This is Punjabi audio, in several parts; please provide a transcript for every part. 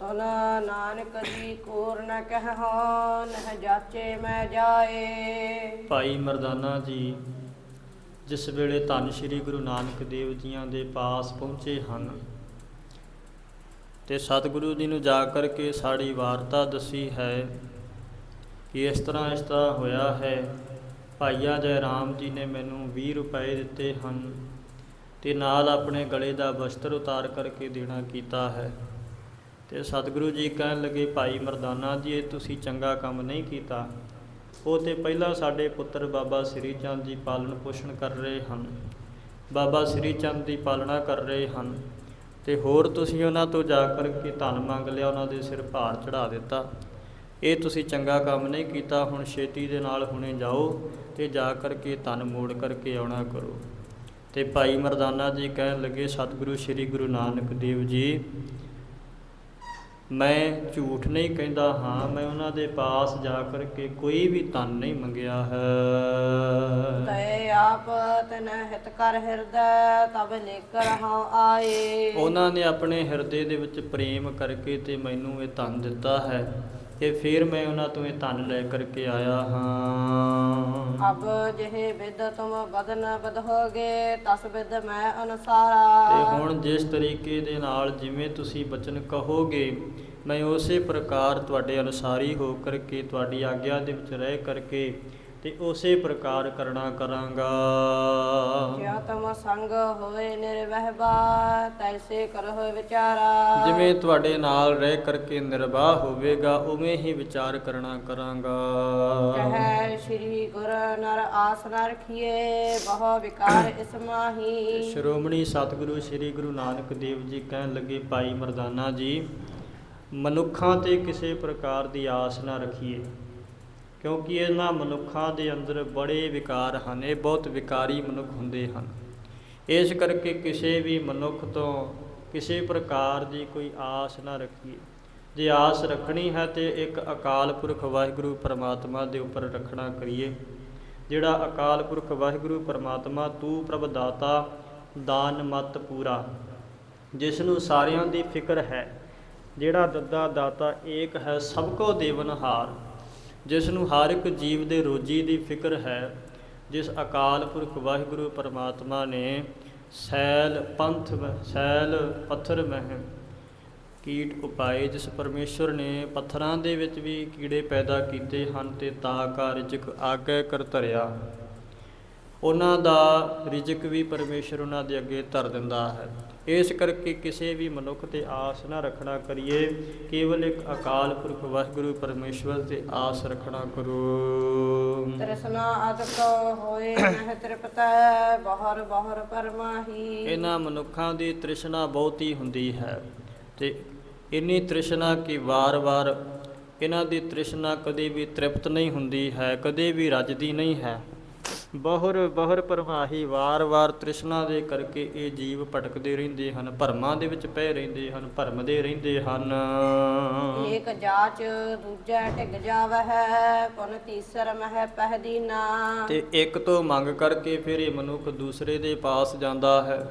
ਸੁਨ ਨਾਨਕ ਜੀ ਕੂਰ ਨ ਕਹਿਓ ਨਹ ਜਾਚੇ ਮੈਂ ਜਾਏ। ਭਾਈ ਮਰਦਾਨਾ ਜੀ, ਜਿਸ ਵੇਲੇ ਧੰਨ ਸ਼੍ਰੀ ਗੁਰੂ ਨਾਨਕ ਦੇਵ ਜੀਆਂ ਦੇ ਪਾਸ ਪਹੁੰਚੇ ਹਨ, ਤੇ ਸਤਿਗੁਰੂ ਜੀ ਨੂੰ ਜਾ ਕਰਕੇ ਸਾਡੀ ਵਾਰਤਾ ਦੱਸੀ ਹੈ ਕਿ ਇਸ ਤਰ੍ਹਾਂ ਇਸ ਤਰ੍ਹਾਂ ਹੋਇਆ ਹੈ। ਭਾਈਆ ਜੈ ਰਾਮ ਜੀ ਨੇ ਮੈਨੂੰ 20 ਰੁਪਏ ਦਿੱਤੇ ਹਨ, ਤੇ ਨਾਲ ਆਪਣੇ ਗਲੇ ਦਾ ਵਸਤਰ ਉਤਾਰ ਕਰਕੇ ਦੇਣਾ ਕੀਤਾ ਹੈ। ਤੇ ਸਤਿਗੁਰੂ ਜੀ ਕਹਿਣ ਲੱਗੇ, ਭਾਈ ਮਰਦਾਨਾ ਜੀ, ਇਹ ਤੁਸੀਂ ਚੰਗਾ ਕੰਮ ਨਹੀਂ ਕੀਤਾ। ਉਹ ਤੇ ਪਹਿਲਾਂ ਸਾਡੇ ਪੁੱਤਰ ਬਾਬਾ ਸ੍ਰੀ ਚੰਦ ਜੀ ਪਾਲਣ ਪੋਸ਼ਣ ਕਰ ਰਹੇ ਹਨ। ਬਾਬਾ ਸ੍ਰੀ ਚੰਦ ਦੀ ਪਾਲਣਾ ਕਰ ਰਹੇ ਹਨ। ਤੇ ਹੋਰ ਤੁਸੀਂ ਉਹਨਾਂ ਤੋਂ ਜਾ ਕਰਕੇ ਧਨ ਮੰਗ ਲਿਆ, ਉਹਨਾਂ ਦੇ ਸਿਰ ਭਾਰ ਚੜਾ ਦਿੱਤਾ। ਇਹ ਤੁਸੀਂ ਚੰਗਾ ਕੰਮ ਨਹੀਂ ਕੀਤਾ, ਹੁਣ ਛੇਤੀ ਦੇ ਨਾਲ ਹੁਣੇ ਜਾਓ ਤੇ ਜਾ ਕਰਕੇ ਧਨ ਮੋੜ ਕਰਕੇ ਆਉਣਾ ਕਰੋ। ਤੇ ਭਾਈ ਮਰਦਾਨਾ ਜੀ ਕਹਿਣ ਲੱਗੇ, ਸਤਿਗੁਰੂ, ਸ੍ਰੀ ਗੁਰੂ ਨਾਨਕ ਦੇਵ ਜੀ ਮੈਂ ਝੂਠ ਨਹੀਂ ਕਹਿੰਦਾ ਹਾਂ ਮੈਂ ਉਹਨਾਂ ਦੇ ਪਾਸ ਜਾ ਕਰਕੇ ਕੋਈ ਵੀ ਧਨ ਨਹੀਂ ਮੰਗਿਆ ਹੈ। ਤੈ ਆਪ ਤਨ ਹਿਤ ਕਰ ਹਿਰਦੈ ਤਬ ਲੇਕਰ ਹਉ ਆਏ। ਉਹਨਾਂ ਨੇ ਆਪਣੇ ਹਿਰਦੇ ਦੇ ਵਿੱਚ ਪ੍ਰੇਮ ਕਰਕੇ ਤੇ ਮੈਨੂੰ ਇਹ ਧਨ ਦਿੱਤਾ ਹੈ। ਤੇ ਫਿਰ ਮੈਂ ਉਹਨਾਂ ਤੋਂ ਇਹ ਧਨ ਲੈ ਕਰਕੇ ਆਇਆ ਹਾਂ। ਅਬ ਜਿਹੇ ਵਿਦ ਤੁਮ ਬਦਨ ਬਦਹੋਗੇ ਤਸ ਵਿਦ ਮੈਂ ਤੇ ਅਨਸਾਰਾ ਹੁਣ ਜਿਸ ਤਰੀਕੇ ਦੇ ਨਾਲ ਜਿਵੇਂ ਤੁਸੀਂ ਬਚਨ ਕਹੋਗੇ ਮੈਂ ਉਸੇ ਪ੍ਰਕਾਰ ਤੁਹਾਡੇ ਅਨੁਸਾਰੀ ਹੋ ਕਰਕੇ ਤੁਹਾਡੀ ਆਗਿਆ ਦੇ ਵਿੱਚ ਰਹਿ ਕਰਕੇ ਤੇ ਉਸੇ ਪ੍ਰਕਾਰ ਕਰਨਾ ਕਰਾਂਗਾ। ਕਿਆ ਤਮ ਸੰਗ ਹੋਏ ਨਿਰਵਹਿਬਾ ਤੈਸੇ ਕਰਹੁ ਵਿਚਾਰਾ। ਜਿਵੇਂ ਤੁਹਾਡੇ ਨਾਲ ਰਹਿ ਕਰਕੇ ਨਿਰਵਾਹ ਹੋਵੇਗਾ ਉਵੇਂ ਹੀ ਵਿਚਾਰ ਕਰਨਾ ਕਰਾਂਗਾ। ਕਹੈ ਸ਼੍ਰੀ ਗੁਰ ਨਰ ਆਸ ਨ ਰਖੀਏ ਬਹੁ ਵਿਕਾਰ ਇਸ ਮਾਹੀ। ਸ਼੍ਰੋਮਣੀ ਸਤਿਗੁਰੂ ਸ੍ਰੀ ਗੁਰੂ ਨਾਨਕ ਦੇਵ ਜੀ ਕਹਿਣ ਲੱਗੇ ਭਾਈ ਮਰਦਾਨਾ ਜੀ ਮਨੁੱਖਾਂ ਤੇ ਕਿਸੇ ਪ੍ਰਕਾਰ ਦੀ ਆਸ ਨਾ ਰੱਖੀਏ। ਕਿਉਂਕਿ ਇਹਨਾਂ ਮਨੁੱਖਾਂ ਦੇ ਅੰਦਰ ਬੜੇ ਵਿਕਾਰ ਹਨ, ਇਹ ਬਹੁਤ ਵਿਕਾਰੀ ਮਨੁੱਖ ਹੁੰਦੇ ਹਨ। ਇਸ ਕਰਕੇ ਕਿਸੇ ਵੀ ਮਨੁੱਖ ਤੋਂ ਕਿਸੇ ਪ੍ਰਕਾਰ ਦੀ ਕੋਈ ਆਸ ਨਾ ਰੱਖੀਏ। ਜੇ ਆਸ ਰੱਖਣੀ ਹੈ ਤੇ ਇੱਕ ਅਕਾਲ ਪੁਰਖ ਵਾਹਿਗੁਰੂ ਪਰਮਾਤਮਾ ਦੇ ਉੱਪਰ ਰੱਖਣਾ ਕਰੀਏ। ਜਿਹੜਾ ਅਕਾਲ ਪੁਰਖ ਵਾਹਿਗੁਰੂ ਪਰਮਾਤਮਾ, ਤੂੰ ਪ੍ਰਭ ਦਾਤਾ, ਦਾਨ ਮਤ ਪੂਰਾ। ਜਿਸ ਨੂੰ ਸਾਰਿਆਂ ਦੀ ਫਿਕਰ ਹੈ, ਜਿਹੜਾ ਦੱਦਾ ਦਾਤਾ ਏਕ ਹੈ, ਸਭ ਕੋ ਦੇਵਨਹਾਰ ਜਿਸ ਨੂੰ ਹਰ ਇੱਕ ਜੀਵ ਦੇ ਰੋਜੀ ਦੀ ਫਿਕਰ ਹੈ, ਜਿਸ ਅਕਾਲ ਪੁਰਖ ਵਾਹਿਗੁਰੂ ਪਰਮਾਤਮਾ ਨੇ ਸੈਲ ਪੰਥ ਸੈਲ ਪੱਥਰ ਮਹਿ ਕੀਟ ਉਪਾਏ, ਜਿਸ ਪਰਮੇਸ਼ਵਰ ਨੇ ਪੱਥਰਾਂ ਦੇ ਵਿੱਚ ਵੀ ਕੀੜੇ ਪੈਦਾ ਕੀਤੇ ਹਨ ਤੇ ਤਾਂ ਕਾ ਰਿਜਕ ਆਗੇ ਕਰ ਧਰਿਆ। ਉਹਨਾਂ ਦਾ ਰਿਜਕ ਵੀ ਪਰਮੇਸ਼ਰ ਉਹਨਾਂ ਦੇ ਅੱਗੇ ਧਰ ਦਿੰਦਾ ਹੈ। ਇਸ ਕਰਕੇ ਕਿਸੇ ਵੀ ਮਨੁੱਖ ਤੇ ਆਸ ਨਾ ਰੱਖਣਾ ਕਰੀਏ। ਕੇਵਲ ਇੱਕ ਅਕਾਲ ਪੁਰਖ ਵਾਹਿਗੁਰੂ ਪਰਮੇਸ਼ਵਰ ਤੇ ਆਸ ਰੱਖਣਾ ਕਰੋ ਤ੍ਰਿਸ਼ਨਾ ਅਦਕ ਹੋਏ ਨਹਿ ਤ੍ਰਿਪਤੈ ਬਹਰ ਬਹਰ ਪਰਮਾਹੀ ਇਹਨਾਂ ਮਨੁੱਖਾਂ ਦੀ ਤ੍ਰਿਸ਼ਨਾ ਬਹੁਤੀ ਹੁੰਦੀ ਹੈ ਤੇ ਇੰਨੀ ਤ੍ਰਿਸ਼ਨਾ ਕਿ ਵਾਰ-ਵਾਰ ਇਹਨਾਂ ਦੀ ਤ੍ਰਿਸ਼ਨਾ ਕਦੇ ਵੀ ਤ੍ਰਿਪਤ ਨਹੀਂ ਹੁੰਦੀ ਹੈ ਕਦੇ ਵੀ ਰੱਜਦੀ ਨਹੀਂ ਹੈ। ਬਹੁਰ ਬਹੁਰ ਪਰਮਾਹੀ ਵਾਰ-ਵਾਰ ਤ੍ਰਿਸ਼ਨਾ ਦੇ ਕਰਕੇ ਇਹ ਜੀਵ ਭਟਕਦੇ ਰਹਿੰਦੇ ਹਨ ਭਰਮਾਂ ਦੇ ਵਿੱਚ ਪਏ ਰਹਿੰਦੇ ਹਨ ਭਰਮਦੇ ਰਹਿੰਦੇ ਹਨ। ਏਕ ਜਾਚ ਦੂਜਾ ਟਿਕ ਜਾਵਹਿ ਪੁਨ ਤੀਸਰ ਮਹਿ ਪਹਿਦੀਨਾ ਤੇ ਇੱਕ ਤੋਂ ਮੰਗ ਕਰਕੇ ਫਿਰ ਇਹ ਮਨੁੱਖ ਦੂਸਰੇ ਦੇ ਪਾਸ ਜਾਂਦਾ ਹੈ।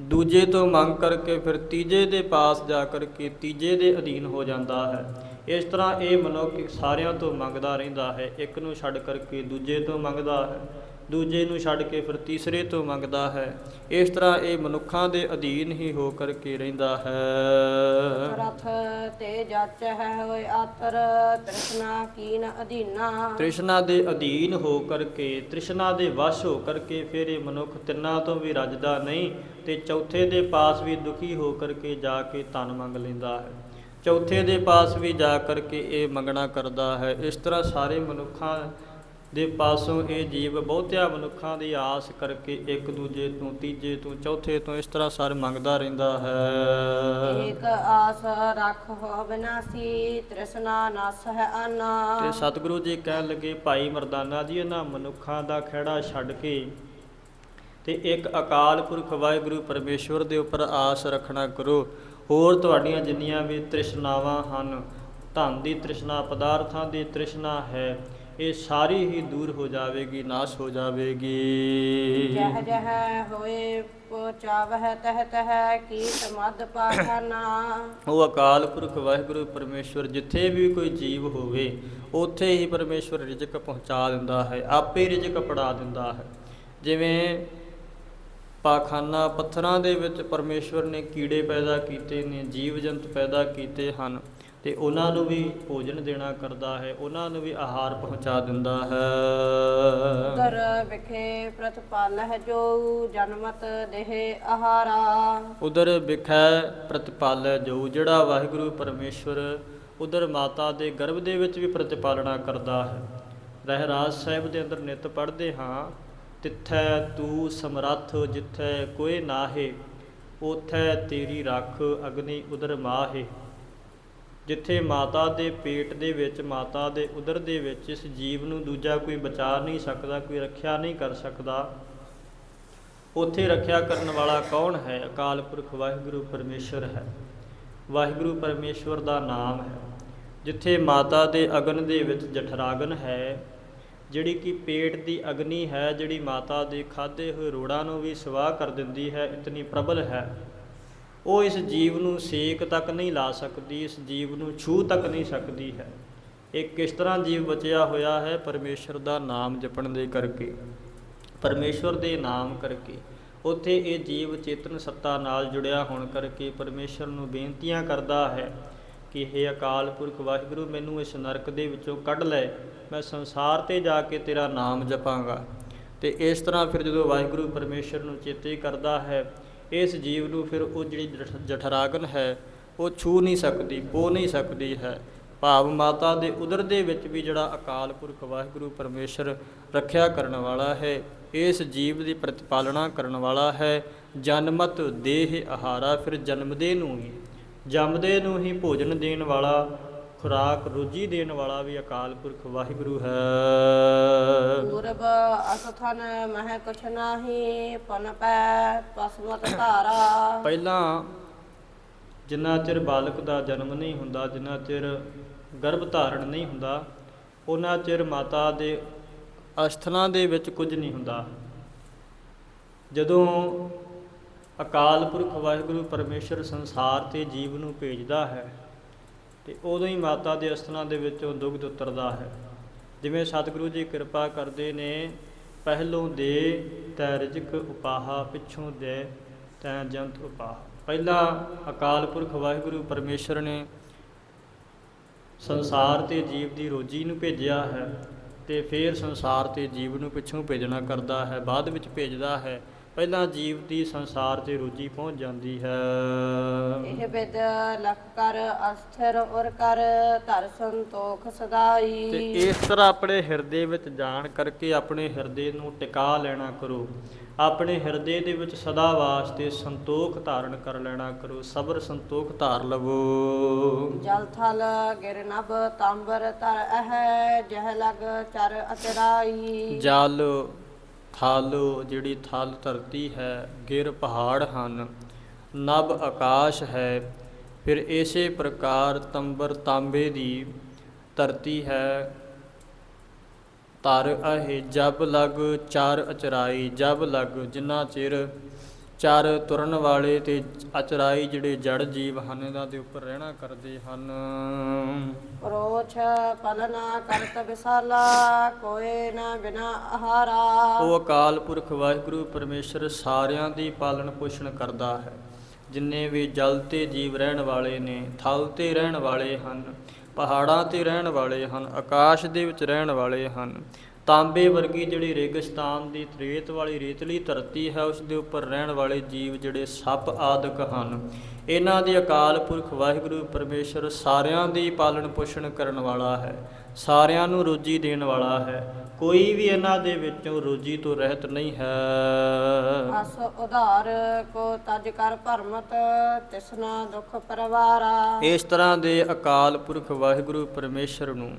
ਦੂਜੇ ਤੋਂ ਮੰਗ ਕਰਕੇ ਫਿਰ ਤੀਜੇ ਦੇ ਪਾਸ ਜਾ ਕਰਕੇ ਤੀਜੇ ਦੇ ਅਧੀਨ ਹੋ ਜਾਂਦਾ ਹੈ। ਇਸ ਤਰ੍ਹਾਂ ਇਹ ਮਨੁੱਖ ਸਾਰਿਆਂ ਤੋਂ ਮੰਗਦਾ ਰਹਿੰਦਾ ਹੈ ਇੱਕ ਨੂੰ ਛੱਡ ਕਰਕੇ ਦੂਜੇ ਤੋਂ ਮੰਗਦਾ ਹੈ ਦੂਜੇ ਨੂੰ ਛੱਡ ਕੇ ਫਿਰ ਤੀਸਰੇ ਤੋਂ ਮੰਗਦਾ ਹੈ। ਇਸ ਤਰ੍ਹਾਂ ਇਹ ਮਨੁੱਖਾਂ ਦੇ ਅਧੀਨ ਹੀ ਹੋ ਕਰਕੇ ਰਹਿੰਦਾ ਹੈ। ਰਥ ਤੇ ਜਾਚ ਹੈ ਹੋਏ ਆਤਰ ਤ੍ਰਿਸ਼ਨਾ ਕੀਨ ਅਧੀਨਾ। ਤ੍ਰਿਸ਼ਨਾ ਦੇ ਅਧੀਨ ਹੋ ਕਰਕੇ ਤ੍ਰਿਸ਼ਨਾ ਦੇ ਵਸ਼ ਹੋ ਕਰਕੇ ਫਿਰ ਇਹ ਮਨੁੱਖ ਤਿੰਨਾਂ ਤੋਂ ਵੀ ਰੱਜਦਾ ਨਹੀਂ ਤੇ ਚੌਥੇ ਦੇ ਪਾਸ ਵੀ ਦੁਖੀ ਹੋ ਕਰਕੇ ਜਾ ਕੇ ਧਨ ਮੰਗ ਲੈਂਦਾ ਹੈ। ਚੌਥੇ ਦੇ ਪਾਸ ਵੀ ਜਾ ਕਰਕੇ ਇਹ ਮੰਗਣਾ ਕਰਦਾ ਹੈ। ਇਸ ਤਰ੍ਹਾਂ ਸਾਰੇ ਮਨੁੱਖਾਂ ਦੇ ਪਾਸੋਂ ਇਹ ਜੀਵ ਬਹੁਤਿਆਂ ਮਨੁੱਖਾਂ ਦੀ ਆਸ ਕਰਕੇ ਇੱਕ ਦੂਜੇ ਤੋਂ ਤੀਜੇ ਤੋਂ ਚੌਥੇ ਤੋਂ ਇਸ ਤਰ੍ਹਾਂ ਸਰ ਮੰਗਦਾ ਰਹਿੰਦਾ ਹੈ। ਏਕ ਆਸ ਰੱਖ ਹੋ ਬਿਨਾਸੀ ਤ੍ਰਿਸ਼ਨਾ ਨਸ ਹੈ ਤੇ ਆਨਾ ਸਤਿਗੁਰੂ ਜੀ ਕਹਿਣ ਲੱਗੇ ਭਾਈ ਮਰਦਾਨਾ ਜੀ ਇਹਨਾਂ ਮਨੁੱਖਾਂ ਦਾ ਖਹਿੜਾ ਛੱਡ ਕੇ ਤੇ ਇੱਕ ਅਕਾਲ ਪੁਰਖ ਵਾਹਿਗੁਰੂ ਪਰਮੇਸ਼ਵਰ ਦੇ ਉੱਪਰ ਆਸ ਰੱਖਣਾ ਕਰੋ। ਹੋਰ ਤੁਹਾਡੀਆਂ ਜਿੰਨੀਆਂ ਵੀ ਤ੍ਰਿਸ਼ਨਾਵਾਂ ਹਨ ਧਨ ਦੀ ਤ੍ਰਿਸ਼ਨਾ ਪਦਾਰਥਾਂ ਦੀ ਤ੍ਰਿਸ਼ਨਾ ਹੈ ਇਹ ਸਾਰੀ ਹੀ ਦੂਰ ਹੋ ਜਾਵੇਗੀ ਨਾਸ਼ ਹੋ ਜਾਵੇਗੀ। ਜਹ ਜਹ ਹੋਏ ਪੋਚਾਵਹਿ ਤਹ ਤਹ ਕੀਟ ਮਦ ਪਾਖਾਨਾ ਉਹ ਅਕਾਲ ਪੁਰਖ ਵਾਹਿਗੁਰੂ ਪਰਮੇਸ਼ਵਰ ਜਿੱਥੇ ਵੀ ਕੋਈ ਜੀਵ ਹੋਵੇ ਉੱਥੇ ਹੀ ਪਰਮੇਸ਼ਵਰ ਰਿਜ਼ਕ ਪਹੁੰਚਾ ਦਿੰਦਾ ਹੈ ਆਪੇ ਰਿਜ਼ਕ ਪੜਾ ਦਿੰਦਾ ਹੈ। ਜਿਵੇਂ ਪਾਖਾਨਾ ਪੱਥਰਾਂ ਦੇ ਵਿੱਚ ਪਰਮੇਸ਼ਵਰ ਨੇ ਕੀੜੇ ਪੈਦਾ ਕੀਤੇ ਨੇ ਜੀਵ ਜੰਤ ਪੈਦਾ ਕੀਤੇ ਹਨ ਤੇ ਉਹਨਾਂ ਨੂੰ ਵੀ ਭੋਜਨ ਦੇਣਾ ਕਰਦਾ ਹੈ ਉਹਨਾਂ ਨੂੰ ਵੀ ਆਹਾਰ ਪਹੁੰਚਾ ਦਿੰਦਾ ਹੈ। ਉਦਰ ਵਿਖੇ ਪ੍ਰਤਪਾਲਹਿ ਜੋ ਜਨਮਤ ਦੇਹ ਆਹਾਰਾ। ਉਦਰ ਵਿਖੈ ਪ੍ਰਤਪਾਲੈ ਜੋ ਜਿਹੜਾ ਵਾਹਿਗੁਰੂ ਪਰਮੇਸ਼ਵਰ ਉਦਰ ਮਾਤਾ ਦੇ ਗਰਭ ਦੇ ਵਿੱਚ ਵੀ ਪ੍ਰਤਪਾਲਣਾ ਕਰਦਾ ਹੈ। ਰਹਿਰਾਜ ਸਾਹਿਬ ਦੇ ਅੰਦਰ ਨਿਤ ਪੜ੍ਹਦੇ ਹਾਂ। ਤਿੱਥੈ ਤੂੰ ਸਮਰੱਥ ਜਿੱਥੈ ਕੋਈ ਨਾਹੇ ਉਥੈ ਤੇਰੀ ਰੱਖ ਅਗਨੀ ਉਦਰ ਮਾਹੇ। ਜਿੱਥੇ ਮਾਤਾ ਦੇ ਪੇਟ ਦੇ ਵਿੱਚ, ਮਾਤਾ ਦੇ ਉਦਰ ਦੇ ਵਿੱਚ ਇਸ ਜੀਵ ਨੂੰ ਦੂਜਾ ਕੋਈ ਬਚਾ ਨਹੀਂ ਸਕਦਾ, ਕੋਈ ਰੱਖਿਆ ਨਹੀਂ ਕਰ ਸਕਦਾ ਉੱਥੇ ਰੱਖਿਆ ਕਰਨ ਵਾਲਾ ਕੌਣ ਹੈ? ਅਕਾਲ ਪੁਰਖ ਵਾਹਿਗੁਰੂ ਪਰਮੇਸ਼ਰ ਹੈ। ਵਾਹਿਗੁਰੂ ਪਰਮੇਸ਼ਵਰ ਦਾ ਨਾਮ ਹੈ। ਜਿੱਥੇ ਮਾਤਾ ਦੇ ਅਗਨ ਦੇ ਵਿੱਚ ਜਠਰਾਗਨ ਹੈ ਜਿਹੜੀ ਕਿ ਪੇਟ ਦੀ ਅਗਨੀ ਹੈ, ਜਿਹੜੀ ਮਾਤਾ ਦੇ ਖਾਦੇ ਹੋਏ ਰੋੜਾਂ ਨੂੰ ਵੀ ਸਵਾਹ ਕਰ ਦਿੰਦੀ ਹੈ, ਇਤਨੀ ਪ੍ਰਬਲ ਹੈ। ਉਹ ਇਸ ਜੀਵ ਨੂੰ ਸੇਕ ਤੱਕ ਨਹੀਂ ਲਾ ਸਕਦੀ, ਇਸ ਜੀਵ ਨੂੰ ਛੂ ਤੱਕ ਨਹੀਂ ਸਕਦੀ ਹੈ। ਇਹ ਕਿਸ ਤਰ੍ਹਾਂ ਜੀਵ ਬਚਿਆ ਹੋਇਆ ਹੈ? ਪਰਮੇਸ਼ਰ ਦਾ ਨਾਮ ਜਪਣ ਦੇ ਕਰਕੇ। ਪਰਮੇਸ਼ਵਰ ਦੇ ਨਾਮ ਕਰਕੇ। ਉੱਥੇ ਇਹ ਜੀਵ ਚੇਤਨ ਸੱਤਾ ਨਾਲ ਜੁੜਿਆ ਹੋਣ ਕਰਕੇ ਪਰਮੇਸ਼ਰ ਨੂੰ ਬੇਨਤੀਆਂ ਕਰਦਾ ਹੈ ਕਿ हे ਅਕਾਲ ਪੁਰਖ ਵਾਹਿਗੁਰੂ, ਮੈਨੂੰ ਇਸ ਨਰਕ ਦੇ ਵਿੱਚੋਂ ਕੱਢ ਲੈ। ਮੈਂ ਸੰਸਾਰ ਤੇ ਜਾ ਕੇ ਤੇਰਾ ਨਾਮ ਜਪਾਂਗਾ। ਤੇ ਇਸ ਤਰ੍ਹਾਂ ਫਿਰ ਜਦੋਂ ਵਾਹਿਗੁਰੂ ਪਰਮੇਸ਼ਰ ਨੂੰ ਚੇਤੇ ਕਰਦਾ ਹੈ, ਇਸ ਜੀਵ ਨੂੰ ਫਿਰ ਉਹ ਜਿਹੜੀ ਜਠ- ਜਠਰਾਗਨ ਹੈ, ਉਹ ਛੂ ਨਹੀਂ ਸਕਦੀ, ਪੋ ਨਹੀਂ ਸਕਦੀ ਹੈ। ਭਾਵ ਮਾਤਾ ਦੇ ਉਦਰ ਦੇ ਵਿੱਚ ਵੀ ਜਿਹੜਾ ਅਕਾਲ ਪੁਰਖ ਵਾਹਿਗੁਰੂ ਪਰਮੇਸ਼ਰ ਰੱਖਿਆ ਕਰਨ ਵਾਲਾ ਹੈ, ਇਸ ਜੀਵ ਦੀ ਪ੍ਰਤੀਪਾਲਣਾ ਕਰਨ ਵਾਲਾ ਹੈ। ਜਨਮਤ ਦੇਹ ਆਹਾਰਾ, ਫਿਰ ਜਨਮਦੇ ਨੂੰ ਹੀ। ਜੰਮਦੇ ਨੂੰ ਹੀ ਭੋਜਨ ਦੇਣ ਵਾਲਾ ਖੁਰਾਕ ਰੋਜੀ ਦੇਣ ਵਾਲਾ ਵੀ ਅਕਾਲ ਪੁਰਖ ਵਾਹਿਗੁਰੂ ਹੈ। ਪੂਰਬ ਅਸਥਨ ਮਹਿ ਕੁਛ ਨਾਹੀ ਪਨ ਪੈ ਪਸਮਤ ਧਾਰਾ। ਪਹਿਲਾਂ ਜਿੰਨਾ ਚਿਰ ਬਾਲਕ ਦਾ ਜਨਮ ਨਹੀਂ ਹੁੰਦਾ ਜਿੰਨਾ ਚਿਰ ਗਰਭ ਧਾਰਣ ਨਹੀਂ ਹੁੰਦਾ ਉਹਨਾਂ ਚਿਰ ਮਾਤਾ ਦੇ ਅਸਥਨਾਂ ਦੇ ਵਿੱਚ ਕੁਝ ਨਹੀਂ ਹੁੰਦਾ। ਜਦੋਂ ਅਕਾਲ ਪੁਰਖ ਵਾਹਿਗੁਰੂ ਪਰਮੇਸ਼ਰ ਸੰਸਾਰ ਤੇ ਜੀਵ ਨੂੰ ਭੇਜਦਾ ਹੈ ਤੇ ਉਦੋਂ ਹੀ ਮਾਤਾ ਦੇ ਅਸਥਨਾਂ ਦੇ ਵਿੱਚੋਂ ਦੁੱਧ ਉਤਰਦਾ ਹੈ। ਜਿਵੇਂ ਸਤਿਗੁਰੂ ਜੀ ਕਿਰਪਾ ਕਰਦੇ ਨੇ, ਪਹਿਲੋਂ ਦੇ ਤੈ ਰਿਜਕ ਉਪਾਹਾ, ਪਿੱਛੋਂ ਦੇ ਤੈ ਜੰਤ ਉਪਾਹ। ਪਹਿਲਾ ਅਕਾਲ ਪੁਰਖ ਵਾਹਿਗੁਰੂ ਪਰਮੇਸ਼ਰ ਨੇ ਸੰਸਾਰ ਤੇ ਜੀਵ ਦੀ ਰੋਜੀ ਨੂੰ ਭੇਜਿਆ ਹੈ ਤੇ ਫਿਰ ਸੰਸਾਰ ਤੇ ਜੀਵ ਨੂੰ ਪਿੱਛੋਂ ਭੇਜਣਾ ਕਰਦਾ ਹੈ, ਬਾਅਦ ਵਿੱਚ ਭੇਜਦਾ ਹੈ। ਪਹਿਲਾਂ ਜੀਵ ਦੀ ਸੰਸਾਰ ਤੇ ਰੋਜੀ ਪਹੁੰਚ ਜਾਂਦੀ ਹੈ। ਇਹ ਬਿਦ ਲਖ ਕਰ ਅਸਥਿਰ ਔਰ ਕਰ ਧਰ ਸੰਤੋਖ ਤੇ ਸਦਾਈ ਇਸ ਤਰ੍ਹਾਂ ਆਪਣੇ ਹਿਰਦੇ ਵਿੱਚ ਜਾਣ ਕਰਕੇ ਆਪਣੇ ਹਿਰਦੇ ਨੂੰ ਟਿਕਾ ਲੈਣਾ ਕਰੋ। ਆਪਣੇ ਹਿਰਦੇ ਦੇ ਵਿੱਚ ਸਦਾ ਵਾਸਤੇ ਸੰਤੋਖ ਧਾਰਨ ਕਰ ਲੈਣਾ ਕਰੋ। ਸਬਰ ਸੰਤੋਖ ਧਾਰ ਲਵੋ। ਜਲ ਥਲ ਗਿਰ ਨਭ ਤਾਂਬਰ ਧਰ ਅਹ ਜਹ ਲਗ ਚਰ ਅਚਰਾਈ ਜਲ ਥਲ ਜਿਹੜੀ ਥਲ ਧਰਤੀ ਹੈ, ਗਿਰ ਪਹਾੜ ਹਨ, ਨਭ ਆਕਾਸ਼ ਹੈ। ਫਿਰ ਇਸੇ ਪ੍ਰਕਾਰ ਤੰਬਰ ਤਾਂਬੇ ਦੀ ਧਰਤੀ ਹੈ। ਤਰ ਅਹੇ ਜਬ ਲਗ ਚਾਰ ਅਚਰਾਈ, ਜਬ ਲਗ ਜਿੰਨਾ ਚਿਰ ਚਾਰ ਤੁਰਨ ਵਾਲੇ ਤੇ ਅਚਰਾਈ ਜਿਹੜੇ ਜੜ ਜੀਵ ਹਨ ਇਹਨਾਂ ਦੇ ਉੱਪਰ ਰਹਿਣਾ ਕਰਦੇ ਹਨ। ਰੋਛ ਪਲਨਾ ਕਰਤ ਵਿਸਾਲਾ ਕੋਏ ਨਾ ਬਿਨਾ ਆਹਾਰਾ। ਉਹ ਅਕਾਲ ਪੁਰਖ ਵਾਹਿਗੁਰੂ ਪਰਮੇਸ਼ਰ ਸਾਰਿਆਂ ਦੀ ਪਾਲਣ ਪੋਸ਼ਣ ਕਰਦਾ ਹੈ। ਜਿੰਨੇ ਵੀ ਜਲ ਤੇ ਜੀਵ ਰਹਿਣ ਵਾਲੇ ਨੇ ਥਲ ਤੇ ਰਹਿਣ ਵਾਲੇ ਹਨ ਪਹਾੜਾਂ ਤੇ ਰਹਿਣ ਵਾਲੇ ਹਨ ਆਕਾਸ਼ ਦੇ ਵਿੱਚ ਰਹਿਣ ਵਾਲੇ ਹਨ ਤਾਂਬੇ ਵਰਗੀ ਜਿਹੜੀ ਰੇਗਿਸਤਾਨ ਦੀ ਰੇਤ ਵਾਲੀ ਰੇਤਲੀ ਧਰਤੀ ਹੈ ਉਸ ਦੇ ਉੱਪਰ ਰਹਿਣ ਵਾਲੇ ਜੀਵ ਜਿਹੜੇ ਸੱਪ ਆਦਿਕ ਹਨ। ਇਹਨਾਂ ਦੀ ਅਕਾਲ ਪੁਰਖ ਵਾਹਿਗੁਰੂ ਪਰਮੇਸ਼ਰ ਸਾਰਿਆਂ ਦੀ ਪਾਲਣ ਪੋਸ਼ਣ ਕਰਨ ਵਾਲਾ ਹੈ ਸਾਰਿਆਂ ਨੂੰ ਰੋਜੀ ਦੇਣ ਵਾਲਾ ਹੈ। ਕੋਈ ਵੀ ਇਹਨਾਂ ਦੇ ਵਿੱਚੋਂ ਰੋਜੀ ਤੋਂ ਰਹਿਤ ਨਹੀਂ ਹੈ। ਅਸ ਉਧਾਰ ਕੋ ਤਜ ਕਰ ਭਰਮਤ ਤਿਸਨਾ ਦੁਖ ਪਰਵਾਰਾ। ਇਸ ਤਰ੍ਹਾਂ ਦੇ ਅਕਾਲ ਪੁਰਖ ਵਾਹਿਗੁਰੂ ਪਰਮੇਸ਼ਰ ਨੂੰ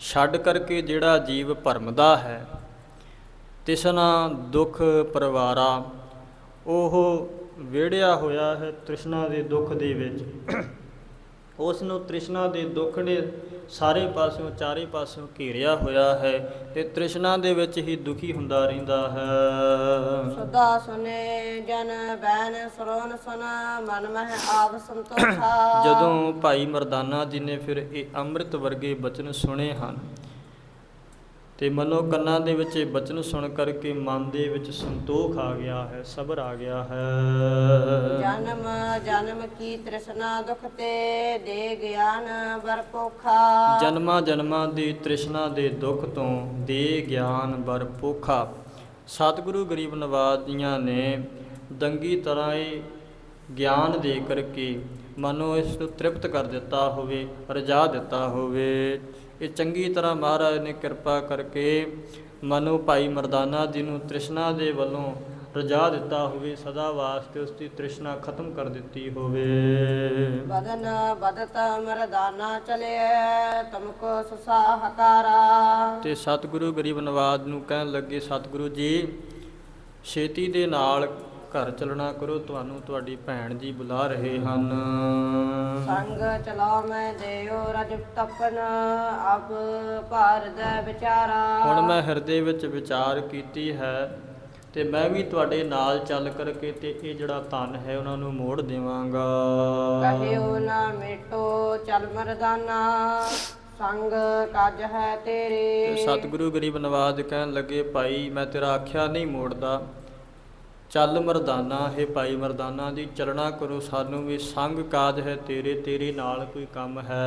ਛੱਡ ਕਰਕੇ ਜਿਹੜਾ ਜੀਵ ਭਰਮ ਦਾ ਹੈ, ਤਿਸਨਾ ਦੁੱਖ ਪਰਵਾਰਾ, ਉਹ ਵਿੜਿਆ ਹੋਇਆ ਹੈ ਤ੍ਰਿਸ਼ਨਾ ਦੇ ਦੁੱਖ ਦੇ ਵਿੱਚ। ਉਸ ਨੂੰ ਤ੍ਰਿਸ਼ਨਾ ਦੇ ਦੁੱਖ ਨੇ ਸਾਰੇ ਪਾਸਿਓਂ ਚਾਰੇ ਪਾਸਿਓਂ ਘੇਰਿਆ ਹੋਇਆ ਹੈ ਤੇ ਤ੍ਰਿਸ਼ਨਾ ਦੇ ਵਿੱਚ ਹੀ ਦੁਖੀ ਹੁੰਦਾ ਰਹਿੰਦਾ ਹੈ। ਸੁਦਾ ਸੁਨੇ ਜਨ ਬੈਨ ਸਰੋਨ ਸੁਨ ਮਨ ਮਹਿ ਆਪ ਸੰਤੋਖਾ। ਜਦੋਂ ਭਾਈ ਮਰਦਾਨਾ ਜੀ ਨੇ ਫਿਰ ਇਹ ਅੰਮ੍ਰਿਤ ਵਰਗੇ ਬਚਨ ਸੁਣੇ ਹਨ ਤੇ ਮਨੋ ਕੰਨਾਂ ਦੇ ਵਿੱਚ ਇਹ ਬਚਨ ਸੁਣ ਕਰਕੇ ਮਨ ਦੇ ਵਿੱਚ ਸੰਤੋਖ ਆ ਗਿਆ ਹੈ ਸਬਰ ਆ ਗਿਆ ਹੈ। ਜਨਮ ਜਨਮ ਕੀ ਤ੍ਰਿਸ਼ਨਾ ਦੁਖ ਤੇ ਦੇ ਗਿਆਨ ਬਰਪੋਖਾ ਜਨਮਾਂ ਜਨਮਾਂ ਦੀ ਤ੍ਰਿਸ਼ਨਾ ਦੇ ਦੁੱਖ ਤੋਂ ਦੇ ਗਿਆਨ ਬਰ ਪੋਖਾ। ਸਤਿਗੁਰੂ ਗਰੀਬ ਨਵਾਜ ਜੀਆਂ ਨੇ ਦੰਗੀ ਤਰ੍ਹਾਂ ਇਹ ਗਿਆਨ ਦੇ ਕਰਕੇ ਮਨੋ ਇਸ ਨੂੰ ਤ੍ਰਿਪਤ ਕਰ ਦਿੱਤਾ ਹੋਵੇ ਰਜਾ ਦਿੱਤਾ ਹੋਵੇ। ਇਹ ਚੰਗੀ ਤਰ੍ਹਾਂ ਮਹਾਰਾਜ ਨੇ ਕਿਰਪਾ ਕਰਕੇ ਮਨੋ ਭਾਈ ਮਰਦਾਨਾ ਜੀ ਨੂੰ ਤ੍ਰਿਸ਼ਨਾ ਦੇ ਵੱਲੋਂ ਰਜਾ ਦਿੱਤਾ ਹੋਵੇ ਸਦਾ ਵਾਸਤੇ ਉਸ ਦੀ ਤ੍ਰਿਸ਼ਨਾ ਖਤਮ ਕਰ ਦਿੱਤੀ ਹੋਵੇ। ਬਦਨ ਬਦਤ ਮਰਦਾਨਾ ਚਲਿਐ ਤੁਮਕੋ ਸੁਸਾ ਹਕਾਰਾ ਤੇ ਸਤਿਗੁਰੂ ਗਰੀਬ ਨਵਾਜ ਨੂੰ ਕਹਿਣ ਲੱਗੇ ਸਤਿਗੁਰੂ ਜੀ ਛੇਤੀ ਦੇ ਨਾਲ ਘਰ ਚੱਲਣਾ ਕਰੋ ਤੁਹਾਨੂੰ ਤੁਹਾਡੀ ਭੈਣ ਜੀ ਬੁਲਾ ਰਹੇ ਹਨ। ਸੰਗ ਚਲਾਓ ਮੈਂ ਦੇਉ ਰਜ ਤਪਨ ਅਬ ਭਾਰਤ ਵਿਚਾਰਾ। ਹੁਣ ਮੈਂ ਹਿਰਦੇ ਵਿੱਚ ਵਿਚਾਰ ਕੀਤੀ ਹੈ ਤੇ ਮੈਂ ਵੀ ਤੁਹਾਡੇ ਨਾਲ ਚੱਲ ਕਰਕੇ ਤੇ ਇਹ ਜਿਹੜਾ ਧਨ ਹੈ ਉਹਨਾਂ ਨੂੰ ਮੋੜ ਦੇਵਾਂਗਾ। ਕਹਿਓ ਨਾ ਮੇਟੋ ਚਲ ਮਰਦਾਨਾ ਸੰਗ ਕਾਜ ਹੈ ਤੇਰੇ। ਸਤਿਗੁਰੂ ਗਰੀਬ ਨਵਾਜ ਕਹਿਣ ਲੱਗੇ ਭਾਈ ਮੈਂ ਤੇਰਾ ਆਖਿਆ ਨਹੀਂ ਮੋੜਦਾ। ਚੱਲ ਮਰਦਾਨਾ ਹੈ ਭਾਈ ਮਰਦਾਨਾ ਜੀ ਚੱਲਣਾ ਕਰੋ ਸਾਨੂੰ ਵੀ ਸੰਗ ਕਾਜ ਹੈ ਤੇਰੇ ਤੇਰੇ ਨਾਲ ਕੋਈ ਕੰਮ ਹੈ।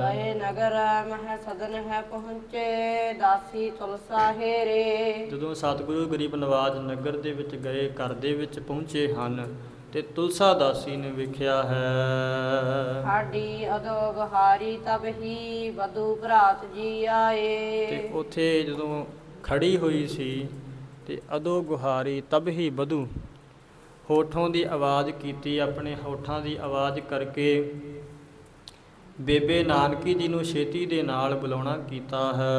ਗਏ ਨਗਰ ਮਹਿ ਸਦਨ ਹੈ ਪਹੁੰਚੇ ਦਾਸੀ ਤੁਲਸਾ ਹੇਰੇ। ਜਦੋਂ ਸਤਿਗੁਰੂ ਗਰੀਬ ਨਵਾਜ ਨਗਰ ਦੇ ਵਿੱਚ ਗਏ ਘਰ ਦੇ ਵਿੱਚ ਪਹੁੰਚੇ ਹਨ ਤੇ ਤੁਲਸਾ ਦਾਸੀ ਨੇ ਵੇਖਿਆ ਹੈ। ਸਾਡੀ ਅਦੋ ਗਹਾਰੀ ਤਬ ਹੀ ਬਦੂ ਭਰਾਤ ਜੀ ਤੇ ਆਏ ਉੱਥੇ ਜਦੋਂ ਖੜੀ ਹੋਈ ਸੀ ਤੇ ਅਦੋ ਗੁਹਾਰੀ ਤਬ ਹੀ ਬਧੂ ਹੋਠੋਂ ਦੀ ਆਵਾਜ਼ ਕੀਤੀ ਆਪਣੇ ਹੋਠਾਂ ਦੀ ਆਵਾਜ਼ ਕਰਕੇ ਬੇਬੇ ਨਾਨਕੀ ਜੀ ਨੂੰ ਛੇਤੀ ਦੇ ਨਾਲ ਬੁਲਾਉਣਾ ਕੀਤਾ ਹੈ।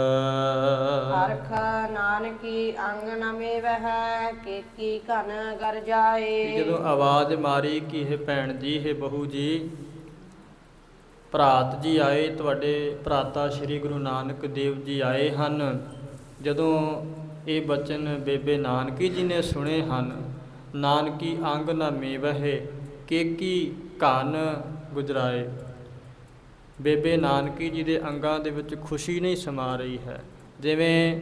ਹਰਖ ਨਾਨਕੀ ਅੰਗ ਨਮੇ ਵਹਿ ਕੇਕੀ ਘਨ ਗਰ ਜਾਏ। ਜਦੋਂ ਆਵਾਜ਼ ਮਾਰੀ ਕਿ ਇਹ ਭੈਣ ਜੀ ਇਹ ਬਹੂ ਜੀ ਭਰਾਤ ਜੀ ਆਏ ਤੁਹਾਡੇ ਭਰਾਤਾ ਸ੍ਰੀ ਗੁਰੂ ਨਾਨਕ ਦੇਵ ਜੀ ਆਏ ਹਨ। ਜਦੋਂ ਇਹ ਬਚਨ ਬੇਬੇ ਨਾਨਕੀ ਜੀ ਨੇ ਸੁਣੇ ਹਨ। ਨਾਨਕੀ ਅੰਗ ਨਾ ਮੇਵਹਿ ਕੇਕੀ ਘਨ ਗੁਜਰਾਏ। ਬੇਬੇ ਨਾਨਕੀ ਜੀ ਦੇ ਅੰਗਾਂ ਦੇ ਵਿੱਚ ਖੁਸ਼ੀ ਨਹੀਂ ਸਮਾ ਰਹੀ ਹੈ। ਜਿਵੇਂ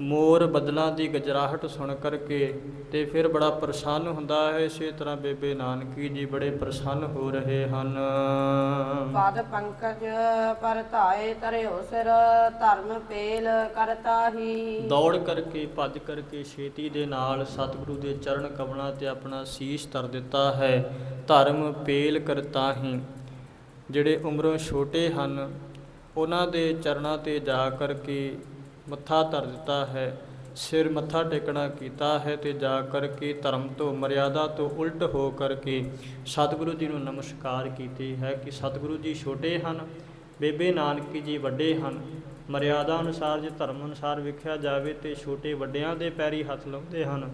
ਮੋਰ ਬਦਲਾਂ ਦੀ ਗਜਰਾਹਟ ਸੁਣ ਕਰਕੇ ਤੇ ਫਿਰ ਬੜਾ ਪ੍ਰਸੰਨ ਹੁੰਦਾ ਹੈ ਇਸੇ ਤਰ੍ਹਾਂ ਬੇਬੇ ਨਾਨਕੀ ਜੀ ਬੜੇ ਪ੍ਰਸੰਨ ਹੋ ਰਹੇ ਹਨ। ਪਦ ਪੰਕਜ ਪਰ ਧਾਏ ਤਰਿਓ ਸਿਰ ਧਰਮ ਪੇਲ ਕਰਤਾ ਹੀ ਦੌੜ ਕਰਕੇ ਭੱਜ ਕਰਕੇ ਛੇਤੀ ਦੇ ਨਾਲ ਸਤਿਗੁਰੂ ਦੇ ਚਰਨ ਕਮਲਾਂ ਤੇ ਆਪਣਾ ਸੀਸ ਧਰ ਦਿੱਤਾ ਹੈ ਧਰਮ ਪੇਲ ਕਰਤਾ ਹੀ ਜਿਹੜੇ ਉਮਰੋਂ ਛੋਟੇ ਹਨ ਉਹਨਾਂ ਦੇ ਚਰਨਾਂ ਤੇ ਜਾ ਕਰਕੇ ਮੱਥਾ ਧਰ ਦਿੱਤਾ ਹੈ। ਸਿਰ ਮੱਥਾ ਟੇਕਣਾ ਕੀਤਾ ਹੈ ਤੇ ਜਾ ਕਰਕੇ ਧਰਮ ਤੋਂ ਮਰਿਆਦਾ ਤੋਂ ਉਲਟ ਹੋ ਕਰਕੇ ਸਤਿਗੁਰੂ ਜੀ ਨੂੰ ਨਮਸਕਾਰ ਕੀਤੀ ਹੈ ਕਿ ਸਤਿਗੁਰੂ ਜੀ ਛੋਟੇ ਹਨ, ਬੇਬੇ ਨਾਨਕੀ ਜੀ ਵੱਡੇ ਹਨ। ਮਰਿਆਦਾ ਅਨੁਸਾਰ ਜੇ ਧਰਮ ਅਨੁਸਾਰ ਵੇਖਿਆ ਜਾਵੇ ਤੇ ਛੋਟੇ ਵੱਡਿਆਂ ਦੇ ਪੈਰੀ ਹੱਥ ਲਾਉਂਦੇ ਹਨ।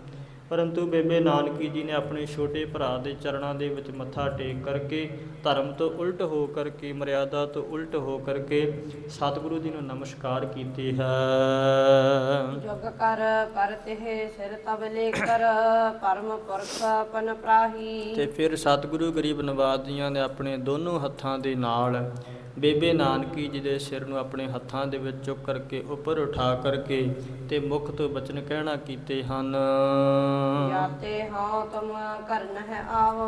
ਪਰੰਤੂ ਬੇਬੇ ਨਾਨਕੀ ਜੀ ਨੇ ਆਪਣੇ ਛੋਟੇ ਭਰਾ ਦੇ ਚਰਨਾਂ ਦੇ ਵਿੱਚ ਮੱਥਾ ਟੇਕ ਕਰਕੇ ਧਰਮ ਤੋਂ ਉਲਟ ਹੋ ਕਰਕੇ ਮਰਿਆਦਾ ਤੋਂ ਉਲਟ ਹੋ ਕਰਕੇ ਸਤਿਗੁਰੂ ਜੀ ਨੂੰ ਨਮਸਕਾਰ ਕੀਤੀ ਹੈ। ਜੁਗ ਕਰ ਪਰ ਤਿਹ ਸਿਰ ਤਬ ਲੈ ਕਰ ਪਰਮ ਪੁਰਖ ਪਨ ਪ੍ਰਾਹੀ। ਤੇ ਫਿਰ ਸਤਿਗੁਰੂ ਗਰੀਬ ਨਵਾਜ ਜੀਆਂ ਨੇ ਆਪਣੇ ਦੋਨੋਂ ਹੱਥਾਂ ਦੇ ਨਾਲ ਬੇਬੇ ਨਾਨਕੀ ਜੀ ਦੇ ਸਿਰ ਨੂੰ ਆਪਣੇ ਹੱਥਾਂ ਦੇ ਵਿੱਚ ਚੁੱਕ ਕਰਕੇ ਉੱਪਰ ਉਠਾ ਕਰਕੇ ਤੇ ਮੁਖ ਤੋਂ ਬਚਨ ਕਹਿਣਾ ਕੀਤੇ ਹਨ। ਜਾਤੇ ਹਾਂ ਤੁਮ ਕਰਨ ਹੈ ਆਵ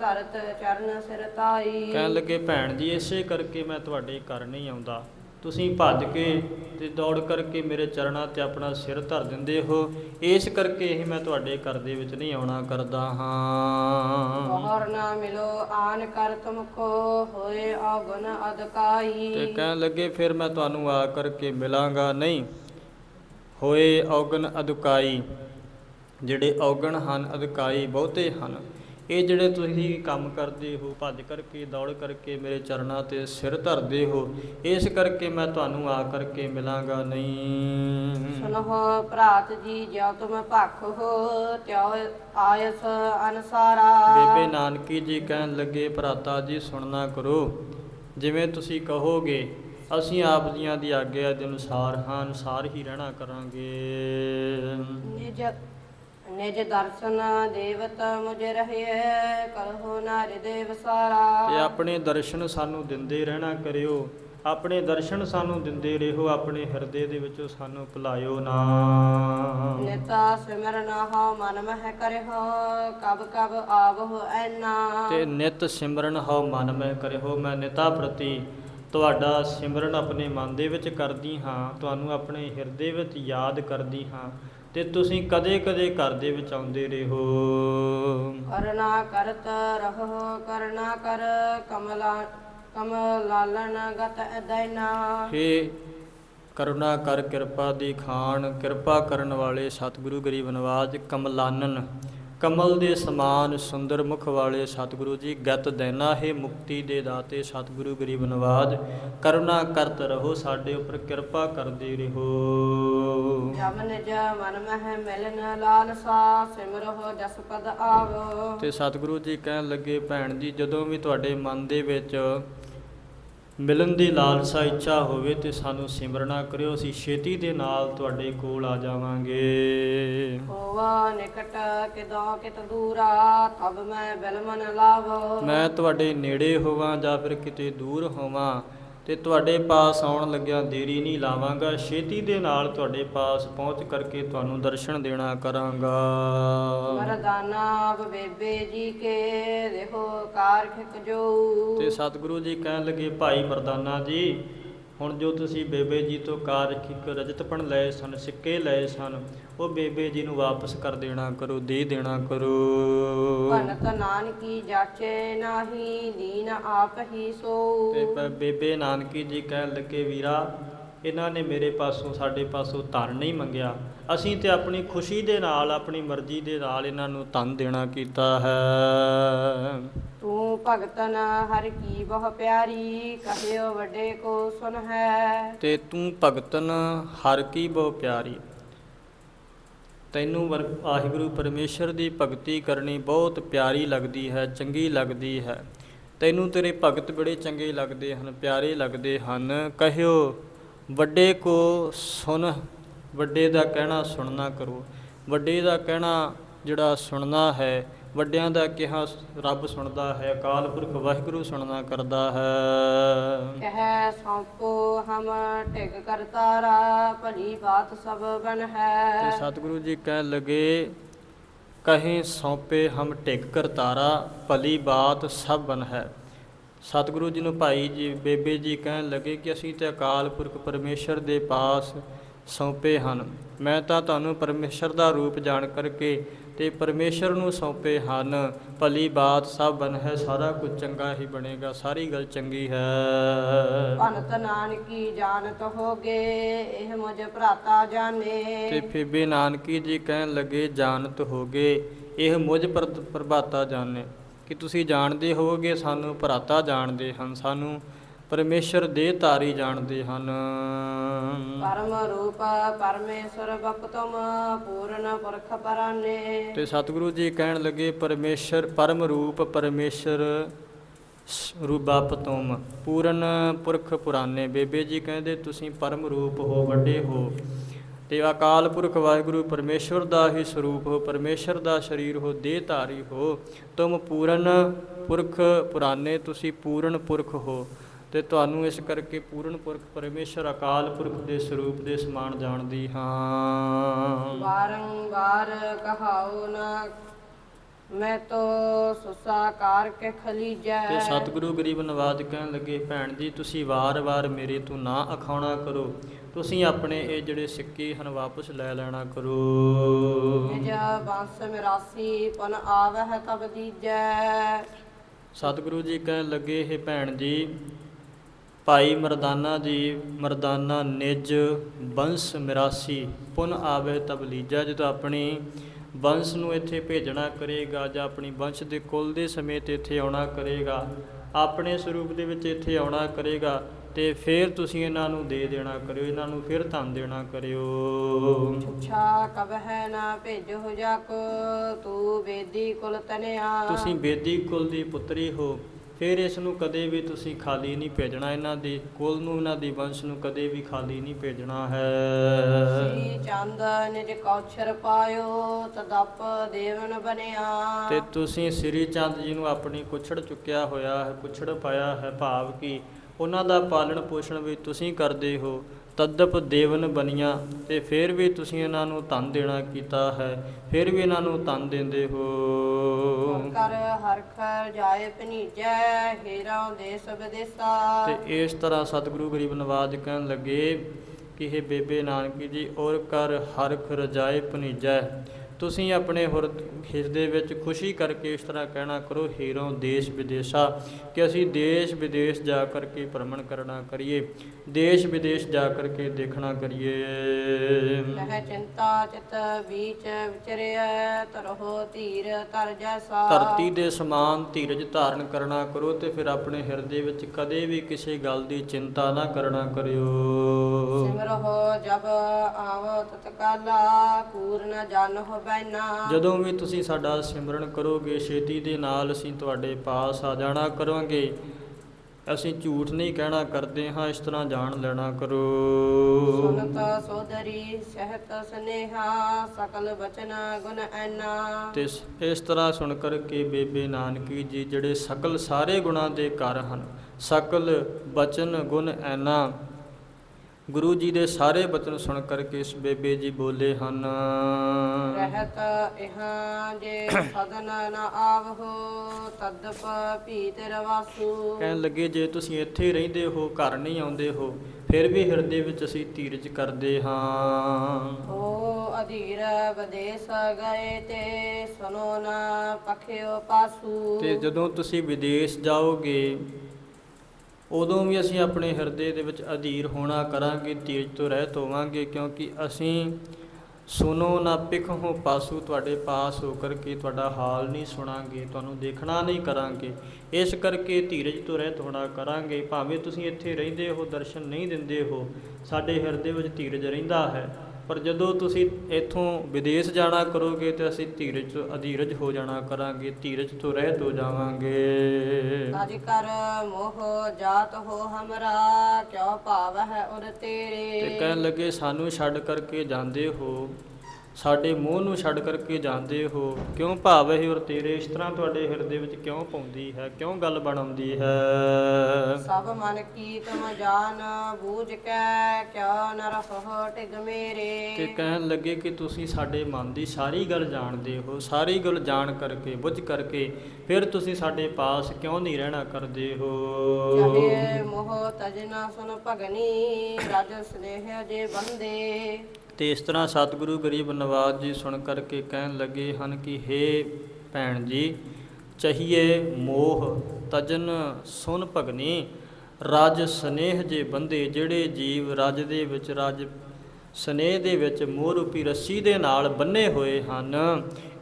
ਧਰਤ ਚਰਨ ਸਿਰ ਤਾਈ ਕਹਿਣ ਲੱਗੇ ਭੈਣ ਜੀ ਇਸੇ ਕਰਕੇ ਮੈਂ ਤੁਹਾਡੇ ਘਰ ਨਹੀਂ ਆਉਂਦਾ। ਤੁਸੀਂ ਭੱਜ ਕੇ ਤੇ ਦੌੜ ਕਰਕੇ ਮੇਰੇ ਚਰਨਾਂ ਤੇ ਆਪਣਾ ਸਿਰ ਧਰ ਦਿੰਦੇ ਹੋ। ਇਸ ਕਰਕੇ ਹੀ ਮੈਂ ਤੁਹਾਡੇ ਘਰ ਦੇ ਵਿੱਚ ਨਹੀਂ ਆਉਣਾ ਕਰਦਾ ਹਾਂ। ਬਹਰ ਨਾ ਮਿਲੋ ਆਨ ਕਰ ਤੁਮ ਕੋ ਹੋਏ ਤੇ ਅਦਕਾਈ ਕਹਿਣ ਲੱਗੇ ਫਿਰ ਮੈਂ ਤੁਹਾਨੂੰ ਆ ਕਰਕੇ ਮਿਲਾਂਗਾ। ਨਹੀਂ ਹੋਏ ਔਗਣ ਅਦੁਕਾਈ ਜਿਹੜੇ ਔਗਣ ਹਨ ਅਦਕਾਈ ਬਹੁਤੇ ਹਨ। ਇਹ ਜਿਹੜੇ ਤੁਸੀਂ ਕੰਮ ਕਰਦੇ ਹੋ ਭੱਜ ਕਰਕੇ ਦੌੜ ਕਰਕੇ ਮੇਰੇ ਚਰਨਾਂ ਤੇ ਸਿਰ ਧਰਦੇ ਹੋ ਇਸ ਕਰਕੇ ਮੈਂ ਤੁਹਾਨੂੰ ਆ ਕਰਕੇ ਮਿਲਾਂਗਾ ਨਹੀਂ। ਸੁਨਹੁ ਭਰਾਤ ਜੀ ਜਿਉ ਤੁਮ ਭਖ ਹੋ ਤਿਉ ਆਇਸ ਅਨਸਾਰਾ। ਬੇਬੇ ਨਾਨਕੀ ਜੀ ਕਹਿਣ ਲੱਗੇ ਭਰਾਤਾ ਜੀ ਸੁਣਨਾ ਕਰੋ। ਜਿਵੇਂ ਤੁਸੀਂ ਕਹੋਗੇ ਅਸੀਂ ਆਪ ਜੀਆਂ ਦੀ ਆਗਿਆ ਦੇ ਅਨੁਸਾਰ ਹਾਂ ਅਨੁਸਾਰ ਹੀ ਰਹਿਣਾ ਕਰਾਂਗੇ। ਨਿਜ ਦਰਸ਼ਨ ਦੇਵਤ ਮੁਝ ਰਹੇ ਕਰਹੁ ਨਾਰਿ ਦੇਵ ਤੇ ਸਾਰਾ ਆਪਣੇ ਦਰਸ਼ਨ ਸਾਨੂੰ ਦਿੰਦੇ ਰਹਿਣਾ ਕਰਿਓ ਆਪਣੇ ਦਰਸ਼ਨ ਸਾਨੂੰ ਦਿੰਦੇ ਰਹੋ ਆਪਣੇ ਹਿਰਦੇ ਦੇ ਵਿੱਚੋਂ ਸਾਨੂੰ ਭੁਲਾਇਓ ਨਾ। ਨਿਤਾ ਸਿਮਰਨ ਹਉ ਮਨ ਮਹਿ ਕਰਿਓ ਕਬ ਕਬ ਆਵਹੁ ਐਨਾ। ਤੇ ਨਿਤ ਸਿਮਰਨ ਹਉ ਮਨ ਮੈਂ ਕਰਿਓ ਮੈਂ ਨਿਤਾ ਪ੍ਰਤੀ ਤੁਹਾਡਾ ਸਿਮਰਨ ਆਪਣੇ ਮਨ ਦੇ ਵਿੱਚ ਕਰਦੀ ਹਾਂ ਤੁਹਾਨੂੰ ਆਪਣੇ ਹਿਰਦੇ ਵਿੱਚ ਯਾਦ ਕਰਦੀ ਹਾਂ। ਤੇ ਤੁਸੀਂ ਕਦੇ-ਕਦੇ ਘਰ ਦੇ ਵਿੱਚ ਆਉਂਦੇ ਰਹੋ। ਕਰਨਾ ਕਰਤ ਰਹੋ ਕਰਨਾ ਕਰ ਕਮਲਾ ਕਮਲਾਲਨ ਗਤ ਅਦੈਨਾ ਹੇ ਕਰੁਣਾ ਕਰ ਕਿਰਪਾ ਦੀ ਖਾਨ ਕਿਰਪਾ ਕਰਨ ਵਾਲੇ ਸਤਿਗੁਰੂ ਗਰੀਬ ਨਵਾਜ ਕਮਲਾਨਨ। ਕਮਲ ਦੇ ਸਮਾਨ ਸੁੰਦਰ ਮੁਖ ਵਾਲੇ ਸਤਿਗੁਰੂ ਜੀ ਗਤ ਦੇਨਾ ਹੈ ਮੁਕਤੀ ਦੇ ਦਾਤੇ ਸਤਿਗੁਰੂ ਗਰੀਬ ਨਵਾਜ ਕਰੁਣਾ ਕਰਤ ਰਹੋ ਸਾਡੇ ਉੱਪਰ ਕਿਰਪਾ ਕਰਦੇ ਰਹੋ। ਜਮ ਨਿਜ ਮਨ ਮਹਿ ਮਿਲਨ ਲਾਲਸਾ ਸਿਮਰਹੁ ਜਸ ਪਦ ਆਵੋ। ਤੇ ਸਤਿਗੁਰੂ ਜੀ ਕਹਿਣ ਲੱਗੇ ਭੈਣ ਜੀ ਜਦੋਂ ਵੀ ਤੁਹਾਡੇ ਮਨ ਦੇ ਵਿੱਚ ਮਿਲਨ ਦੀ ਲਾਲਸਾ ਇੱਛਾ ਹੋਵੇ ਤੇ ਸਾਨੂੰ ਸਿਮਰਨਾ ਕਰਿਓ ਅਸੀਂ ਛੇਤੀ ਦੇ ਨਾਲ ਤੁਹਾਡੇ ਕੋਲ ਆ ਜਾਵਾਂਗੇ। ਹੋਵਾ ਨਿਕਟ ਕਿਦੋ ਕਿਤ ਦੂਰਾ ਤਬ ਮੈਂ ਬਿਲਮਨ ਲਾਵੋ। ਮੈਂ ਤੁਹਾਡੇ ਨੇੜੇ ਹੋਵਾਂ ਜਾਂ ਫਿਰ ਕਿਤੇ ਦੂਰ ਹੋਵਾਂ। ਤੇ ਤੁਹਾਡੇ ਪਾਸ ਆਉਣ ਲੱਗਿਆਂ ਦੇਰੀ ਨਹੀਂ ਲਾਵਾਂਗਾ। ਛੇਤੀ ਦੇ ਨਾਲ ਤੁਹਾਡੇ ਪਾਸ ਪਹੁੰਚ ਕਰਕੇ ਤੁਹਾਨੂੰ ਦਰਸ਼ਨ ਦੇਣਾ ਕਰਾਂਗਾ। ਮਰਦਾਨਾ ਬੇਬੇ ਜੀ ਕੇ ਦੇਖੋ ਕਾਰਖਿਕ ਜੋ ਤੇ ਸਤਿਗੁਰੂ ਜੀ ਕਹਿਣ ਲੱਗੇ ਭਾਈ ਮਰਦਾਨਾ ਜੀ ਹੁਣ ਜੋ ਤੁਸੀਂ ਬੇਬੇ ਜੀ ਤੋਂ ਕਾਰਖਿਕ ਰਜਤਪਣ ਲਏ ਸਨ ਸਿੱਕੇ ਲਏ ਸਨ ਉਹ ਬੇਬੇ ਜੀ ਨੂੰ ਵਾਪਸ ਕਰ ਦੇਣਾ ਕਰੋ ਦੇ ਦੇਣਾ ਕਰੋ। ਭਨਤ ਨਾਨਕੀ ਜਾਚੇ ਨਾਹੀ ਦੀਨ ਆਪ ਹੀ ਸੋ ਤੇ ਬ- ਬੇਬੇ ਨਾਨਕੀ ਜੀ ਕਹਿਣ ਲੱਗੇ ਵੀਰਾ ਇਹਨਾਂ ਨੇ ਮੇਰੇ ਪਾਸੋਂ ਸਾਡੇ ਪਾਸੋਂ ਧਨ ਨਹੀਂ ਮੰਗਿਆ। ਅਸੀਂ ਤੇ ਆਪਣੀ ਖੁਸ਼ੀ ਦੇ ਨਾਲ ਆਪਣੀ ਮਰਜ਼ੀ ਦੇ ਨਾਲ ਇਹਨਾਂ ਨੂੰ ਧਨ ਦੇਣਾ ਕੀਤਾ ਹੈ। ਤੂੰ ਭਗਤਨ ਹਰ ਕੀ ਬਹੁ ਪਿਆਰੀ ਕਹਿਓ ਵੱਡੇ ਕੋ ਸੁਨ ਹੈ। ਤੇ ਤੂੰ ਭਗਤਨ ਹਰ ਕੀ ਬਹੁ ਪਿਆਰੀ। ਤੈਨੂੰ ਵਰ- ਵਾਹਿਗੁਰੂ ਪਰਮੇਸ਼ਰ ਦੀ ਭਗਤੀ ਕਰਨੀ ਬਹੁਤ ਪਿਆਰੀ ਲੱਗਦੀ ਹੈ, ਚੰਗੀ ਲੱਗਦੀ ਹੈ। ਤੈਨੂੰ ਤੇਰੇ ਭਗਤ ਬੜੇ ਚੰਗੇ ਲੱਗਦੇ ਹਨ, ਪਿਆਰੇ ਲੱਗਦੇ ਹਨ। ਕਹਿਓ, ਵੱਡੇ ਕੋ ਸੁਣ, ਵੱਡੇ ਦਾ ਕਹਿਣਾ ਸੁਣਨਾ ਕਰੋ। ਵੱਡੇ ਦਾ ਕਹਿਣਾ ਜਿਹੜਾ ਸੁਣਨਾ ਹੈ ਵੱਡਿਆਂ ਦਾ ਕਿਹਾ ਰੱਬ ਸੁਣਦਾ ਹੈ ਅਕਾਲ ਪੁਰਖ ਵਾਹਿਗੁਰੂ ਸੁਣਨਾ ਕਰਦਾ ਹੈ। ਕਹਿ ਸੌਂਪੋ ਹਮ ਟਿਕ ਕਰਤਾਰਾ ਭਲੀ ਬਾਤ ਸਭ ਬਨ ਤੇ ਹੈ ਸਤਿਗੁਰੂ ਜੀ ਕਹਿਣ ਲੱਗੇ ਕਹੀਂ ਸੌਂਪੇ ਹਮ ਟਿਕ ਕਰਤਾਰਾ ਭਲੀ ਬਾਤ ਸਭ ਬਨ ਹੈ। ਸਤਿਗੁਰੂ ਜੀ ਨੂੰ ਭਾਈ ਜੀ ਬੇਬੇ ਜੀ ਕਹਿਣ ਲੱਗੇ ਕਿ ਅਸੀਂ ਤੇ ਅਕਾਲ ਪੁਰਖ ਪਰਮੇਸ਼ਰ ਦੇ ਪਾਸ ਸੌਂਪੇ ਹਨ। ਮੈਂ ਤਾਂ ਤੁਹਾਨੂੰ ਪਰਮੇਸ਼ਰ ਦਾ ਰੂਪ ਜਾਣ ਕਰਕੇ ਤੇ ਪਰਮੇਸ਼ਰ ਨੂੰ ਸੌਂਪੇ ਹਨ। ਭਲੀ ਬਾਤ ਸਭ ਬਨ ਹੈ ਸਾਰਾ ਕੁਝ ਚੰਗਾ ਹੀ ਬਣੇਗਾ ਸਾਰੀ ਗੱਲ ਚੰਗੀ ਹੈ। ਭਨਤ ਨਾਨਕੀ ਜਾਣਤ ਹੋਗੇ ਇਹ ਮੁਝ ਭਰਾਤਾ ਤੇ ਜਾਣੇ ਫੇਬੇ ਨਾਨਕੀ ਜੀ ਕਹਿਣ ਲੱਗੇ ਜਾਣਤ ਹੋਗੇ ਇਹ ਮੁਝ ਪਰ- ਪ੍ਰਭਾਤਾ ਜਾਣੇ। ਕਿ ਤੁਸੀਂ ਜਾਣਦੇ ਹੋਵੋਗੇ ਸਾਨੂੰ ਭਰਾਤਾ ਜਾਣਦੇ ਹਨ ਸਾਨੂੰ ਪਰਮੇਸ਼ਰ ਦੇ ਧਾਰੀ ਜਾਣਦੇ ਹਨ। ਪਰਮ ਰੂਪ ਪਰਮੇਸ਼ਰ ਬਪਤਮ ਪੂਰਨ ਪੁਰਖ ਪਰਾਨੇ। ਤੇ ਸਤਿਗੁਰੂ ਜੀ ਕਹਿਣ ਲੱਗੇ ਪਰਮੇਸ਼ਰ ਪਰਮ ਰੂਪ ਪਰਮੇਸ਼ਰ ਰੂਪਾਪ ਤੁਮ ਪੂਰਨ ਪੁਰਖ ਪੁਰਾਨੇ। ਬੇਬੇ ਜੀ ਕਹਿੰਦੇ ਤੁਸੀਂ ਪਰਮ ਰੂਪ ਹੋ ਵੱਡੇ ਹੋ। ਤੇ ਅਕਾਲ ਪੁਰਖ ਵਾਹਿਗੁਰੂ ਪਰਮੇਸ਼ਵਰ ਦਾ ਹੀ ਸਰੂਪ ਹੋ ਪਰਮੇਸ਼ਰ ਦਾ ਸਰੀਰ ਹੋ ਦੇਹ ਧਾਰੀ ਹੋ। ਤੁਮ ਪੂਰਨ ਪੁਰਖ ਪੁਰਾਨੇ ਤੁਸੀਂ ਪੂਰਨ ਪੁਰਖ ਹੋ। ਤੇ ਤੁਹਾਨੂੰ ਇਸ ਕਰਕੇ ਪੂਰਨ ਪੁਰਖ ਪਰਮੇਸ਼ਰ ਅਕਾਲ ਪੁਰਖ ਦੇ ਸਰੂਪ ਦੇ ਸਮਾਨ ਜਾਣਦੀ ਹਾਂ। ਬਾਰੰਬਾਰ ਕਹਾਉ ਨਾ ਮੈਂ ਤੋ ਸੁਸਾ ਕਾਰ ਕੇ ਖਲੀਜੈ ਤੇ ਸਤਿਗੁਰੂ ਗਰੀਬ ਨਵਾਜ ਕਹਿਣ ਲੱਗੇ ਭੈਣ ਜੀ ਤੁਸੀਂ ਵਾਰ-ਵਾਰ ਮੇਰੇ ਤੋਂ ਨਾ ਅਖਾਉਣਾ ਕਰੋ। ਤੁਸੀਂ ਆਪਣੇ ਇਹ ਜਿਹੜੇ ਸਿੱਕੇ ਹਨ ਵਾਪਸ ਲੈ ਲੈਣਾ ਕਰੋ। ਨਿਜ ਬੰਸ ਮਿਰਾਸੀ ਪਨ ਆਵਹਿ ਤਬ ਦੀਜੈ। ਸਤਿਗੁਰੂ ਜੀ ਕਹਿਣ ਲੱਗੇ ਇਹ ਭੈਣ ਜੀ ਭਾਈ ਮਰਦਾਨਾ ਜੀ ਮਰਦਾਨਾ ਨਿਜ ਬੰਸ ਮਿਰਾਸੀ ਪੁਨ ਆਵੇ ਤਬਲੀਜਾ ਜਦੋਂ ਆਪਣੀ ਵੰਸ਼ ਨੂੰ ਇੱਥੇ ਭੇਜਣਾ ਕਰੇਗਾ ਜਾਂ ਆਪਣੀ ਵੰਸ਼ ਦੇ ਕੁਲ ਦੇ ਸਮੇਤ ਇੱਥੇ ਆਉਣਾ ਕਰੇਗਾ ਆਪਣੇ ਸਰੂਪ ਦੇ ਵਿੱਚ ਇੱਥੇ ਆਉਣਾ ਕਰੇਗਾ ਤੇ ਫਿਰ ਤੁਸੀਂ ਇਹਨਾਂ ਨੂੰ ਦੇ ਦੇਣਾ ਕਰਿਓ ਇਹਨਾਂ ਨੂੰ ਫਿਰ ਧਨ ਦੇਣਾ ਕਰਿਓ। ਛੁਛਾ ਕਬ ਹੈ ਨਾ ਭੇਜੋ ਜਾਕੋ ਤੂੰ ਵੇਦੀ ਕੁਲ ਤਨਿਆ। ਤੁਸੀਂ ਬੇਦੀ ਕੁਲ ਦੀ ਪੁੱਤਰੀ ਹੋ ਫਿਰ ਇਸ ਨੂੰ ਕਦੇ ਵੀ ਤੁਸੀਂ ਖਾਲੀ ਨਹੀਂ ਭੇਜਣਾ ਇਹਨਾਂ ਦੀ ਕੁਲ ਨੂੰ ਇਹਨਾਂ ਦੀ ਵੰਸ਼ ਨੂੰ ਕਦੇ ਵੀ ਖਾਲੀ ਨਹੀਂ ਭੇਜਣਾ ਹੈ। ਸ੍ਰੀ ਚੰਦ ਨਿਜ ਕੌਛਰ ਪਾਇਓ ਤਦਪ ਦੇਵਨ ਬਣਿਆ। ਤੇ ਤੁਸੀਂ ਸ੍ਰੀ ਚੰਦ ਜੀ ਨੂੰ ਆਪਣੀ ਕੁਛੜ ਚੁੱਕਿਆ ਹੋਇਆ ਹੈ ਕੁਛੜ ਪਾਇਆ ਹੈ ਭਾਵ ਕਿ ਉਹਨਾਂ ਦਾ ਪਾਲਣ ਪੋਸ਼ਣ ਵੀ ਤੁਸੀਂ ਕਰਦੇ ਹੋ। ਤਦਪ ਦੇਵਨ ਬਨੀਆਂ ਤੇ ਫਿਰ ਵੀ ਤੁਸੀਂ ਇਹਨਾਂ ਨੂੰ ਧਨ ਦੇਣਾ ਕੀਤਾ ਹੈ ਫਿਰ ਵੀ ਇਹਨਾਂ ਨੂੰ ਧਨ ਦਿੰਦੇ ਹੋ। ਕਰ ਹਰਖ ਜਾਏ ਪਨੀਜੈ ਹੀਰਾ ਦੇਸ। ਵਿਦੇਸਾ ਤੇ ਇਸ ਤਰ੍ਹਾਂ ਸਤਿਗੁਰੂ ਗਰੀਬ ਨਵਾਜ ਕਹਿਣ ਲੱਗੇ ਕਿ ਇਹ ਬੇਬੇ ਨਾਨਕੀ ਜੀ ਔਰ ਕਰ ਹਰਖ ਰਜਾਏ ਭਨੀਜੈ। ਤੁਸੀਂ ਆਪਣੇ ਹੁਰ ਹਿਰਦੇ ਵਿੱਚ ਖੁਸ਼ੀ ਕਰਕੇ ਇਸ ਤਰ੍ਹਾਂ ਕਹਿਣਾ ਕਰੋ ਹੀਰੋਂ ਦੇਸ਼ ਵਿਦੇਸ਼ਾ ਕਿ ਅਸੀਂ ਦੇਸ਼ ਵਿਦੇਸ਼ ਜਾ ਕਰਕੇ ਭ੍ਰਮਣ ਕਰਨਾ ਕਰੀਏ ਦੇਸ਼ ਵਿਦੇਸ਼ ਜਾ ਕਰਕੇ ਦੇਖਣਾ ਕਰੀਏ। ਲਹਿ ਚਿੰਤਾ ਚਿਤ ਵੀਚ ਵਿਚਰਿਆ ਤਰਹੁ ਧੀਰ ਤਰ ਜੈਸਾ ਧਰਤੀ ਦੇ ਸਮਾਨ ਧੀਰਜ ਧਾਰਨ ਕਰਨਾ ਕਰੋ ਤੇ ਫਿਰ ਆਪਣੇ ਹਿਰਦੇ ਵਿੱਚ ਕਦੇ ਵੀ ਕਿਸੇ ਗੱਲ ਦੀ ਚਿੰਤਾ ਨਾ ਕਰਨਾ ਕਰਿਓ। ਸਿਮਰਹੁ ਜਬ ਆਵ ਤਤਕਾਲਾ ਪੂਰਨ ਜਨਹੁ ਬੈਨਾ ਜਦੋਂ ਵੀ ਤੁਸੀਂ ਸਾਡਾ ਸਿਮਰਨ ਕਰੋਗੇ ਛੇਤੀ ਦੇ ਨਾਲ ਅਸੀਂ ਤੁਹਾਡੇ ਪਾਸ ਆ ਜਾਣਾ ਕਰਾਂਗੇ। ਅਸੀਂ ਝੂਠ ਨਹੀਂ ਕਹਿਣਾ ਕਰਦੇ ਹਾਂ ਇਸ ਤਰ੍ਹਾਂ ਜਾਣ ਲੈਣਾ ਕਰੋ। ਸੁਨਤ ਸੋਦਰੀ ਸਹਿਤ ਸਨੇਹਾ ਸਕਲ ਬਚਨ ਗੁਣ ਐਨਾ। ਤੇ ਇਸ- ਇਸ ਤਰ੍ਹਾਂ ਸੁਣ ਕਰਕੇ ਬੇਬੇ ਨਾਨਕੀ ਜੀ ਜਿਹੜੇ ਸਕਲ ਸਾਰੇ ਗੁਣਾਂ ਦੇ ਘਰ ਹਨ ਸਕਲ ਬਚਨ ਗੁਣ ਐਨਾ। ਗੁਰੂ ਜੀ ਦੇ ਸਾਰੇ ਬਚਨ ਸੁਣ ਕਰਕੇ ਇਸ ਬੇਬੇ ਜੀ ਬੋਲੇ ਹਨ। ਰਹਿਤ ਇਹਾਂ ਜੇ ਸਦਨ ਨ ਆਵਹੋ ਤਦਪ ਭੀਤ ਰਵਾਸੂ। ਕਹਿਣ ਲੱਗੇ ਜੇ ਤੁਸੀਂ ਇੱਥੇ ਰਹਿੰਦੇ ਹੋ ਘਰ ਨਹੀਂ ਆਉਂਦੇ ਹੋ ਫਿਰ ਵੀ ਹਿਰਦੇ ਵਿੱਚ ਅਸੀਂ ਧੀਰਜ ਕਰਦੇ ਹਾਂ। ਹੋ ਅਧੀਰ ਵਿਦੇਸ ਗਏ ਤੇ ਸੁਨੋ ਨ ਪਖਿਓ ਪਾਸੂ। ਤੇ ਜਦੋਂ ਤੁਸੀਂ ਵਿਦੇਸ਼ ਜਾਓਗੇ ਉਦੋਂ ਵੀ ਅਸੀਂ ਆਪਣੇ ਹਿਰਦੇ ਦੇ ਵਿੱਚ ਅਧੀਰ ਹੋਣਾ ਕਰਾਂਗੇ ਧੀਰਜ ਤੋਂ ਰਹਿਤ ਹੋਵਾਂਗੇ, ਕਿਉਂਕਿ ਅਸੀਂ ਸੁਨੋ ਨਾ ਪਿਖੋ ਪਾਸੂ, ਤੁਹਾਡੇ ਪਾਸ ਹੋ ਕਰਕੇ ਤੁਹਾਡਾ ਹਾਲ ਨਹੀਂ ਸੁਣਾਂਗੇ, ਤੁਹਾਨੂੰ ਦੇਖਣਾ ਨਹੀਂ ਕਰਾਂਗੇ। ਇਸ ਕਰਕੇ ਧੀਰਜ ਤੋਂ ਰਹਿਤ ਹੋਣਾ ਕਰਾਂਗੇ। ਭਾਵੇਂ ਤੁਸੀਂ ਇੱਥੇ ਰਹਿੰਦੇ ਹੋ, ਦਰਸ਼ਨ ਨਹੀਂ ਦਿੰਦੇ ਹੋ, ਸਾਡੇ ਹਿਰਦੇ ਵਿੱਚ ਧੀਰਜ ਰਹਿੰਦਾ ਹੈ। ਪਰ ਜਦੋਂ ਤੁਸੀਂ ਇੱਥੋਂ ਵਿਦੇਸ਼ ਜਾਣਾ ਕਰੋਗੇ ਤੇ ਅਸੀਂ ਧੀਰਜ ਤੋਂ ਅਧੀਰਜ ਹੋ ਜਾਣਾ ਕਰਾਂਗੇ ਧੀਰਜ ਤੋਂ ਰਹਿਤ ਹੋ ਜਾਵਾਂਗੇ। ਅਜ ਕਰ ਮੋਹ ਜਾਤ ਹੋ ਹਮਰਾ ਕਿਉ ਭਾਵ ਹੈ ਉਰ ਤੇ ਤੇਰੇ ਕਹਿਣ ਲੱਗੇ ਸਾਨੂੰ ਛੱਡ ਕਰਕੇ ਜਾਂਦੇ ਹੋ। ਸਾਡੇ ਮੋਹ ਨੂੰ ਛੱਡ ਕਰਕੇ ਜਾਂਦੇ ਹੋ ਕਿਉਂ ਭਾਵ ਹੈ ਔਰ ਤੇਰੇ ਇਸ ਤਰ੍ਹਾਂ ਤੁਹਾਡੇ ਹਿਰਦੇ ਵਿੱਚ ਕਿਉਂ ਪਾਉਂਦੀ ਹੈ ਕਿਉਂ ਗੱਲ ਬਣਾਉਂਦੀ ਹੈ? ਸਭ ਮਨ ਕੀ ਤੁਮ ਜਾਨ ਬੂਝ ਕੇ ਕਿਉ ਨ ਰਹੋ ਟਿਗ ਤੇ ਮੇਰੇ ਕਹਿਣ ਲੱਗੇ ਕਿ ਤੁਸੀਂ ਸਾਡੇ ਮਨ ਦੀ ਸਾਰੀ ਗੱਲ ਜਾਣਦੇ ਹੋ ਸਾਰੀ ਗੱਲ ਜਾਣ ਕਰਕੇ ਬੁੱਝ ਕਰਕੇ ਫਿਰ ਤੁਸੀਂ ਸਾਡੇ ਪਾਸ ਕਿਉਂ ਨਹੀਂ ਰਹਿਣਾ ਕਰਦੇ ਹੋ? ਚਾਹੇ ਮੋਹ ਤਜਨਾ ਸੁਨ ਭਗਨੀ ਰਜ ਸਨੇਹ ਜੇ ਬੰਦੇ। ਤੇ ਇਸ ਤਰ੍ਹਾਂ ਸਤਿਗੁਰੂ ਗਰੀਬ ਨਵਾਜ ਜੀ ਸੁਣ ਕਰਕੇ ਕਹਿਣ ਲੱਗੇ ਹਨ ਕਿ हे ਭੈਣ ਜੀ, ਚਹੀਏ ਮੋਹ ਤਜਨ ਸੁਨ ਭਗਨੀ, ਰਾਜ ਸਨੇਹ ਜੇ ਬੰਦੇ ਜਿਹੜੇ ਜੀਵ ਰਜ ਦੇ ਵਿੱਚ, ਰਾਜ ਸਨੇਹ ਦੇ ਵਿੱਚ ਮੋਹ ਰੂਪੀ ਰੱਸੀ ਦੇ ਨਾਲ ਬੰਨੇ ਹੋਏ ਹਨ।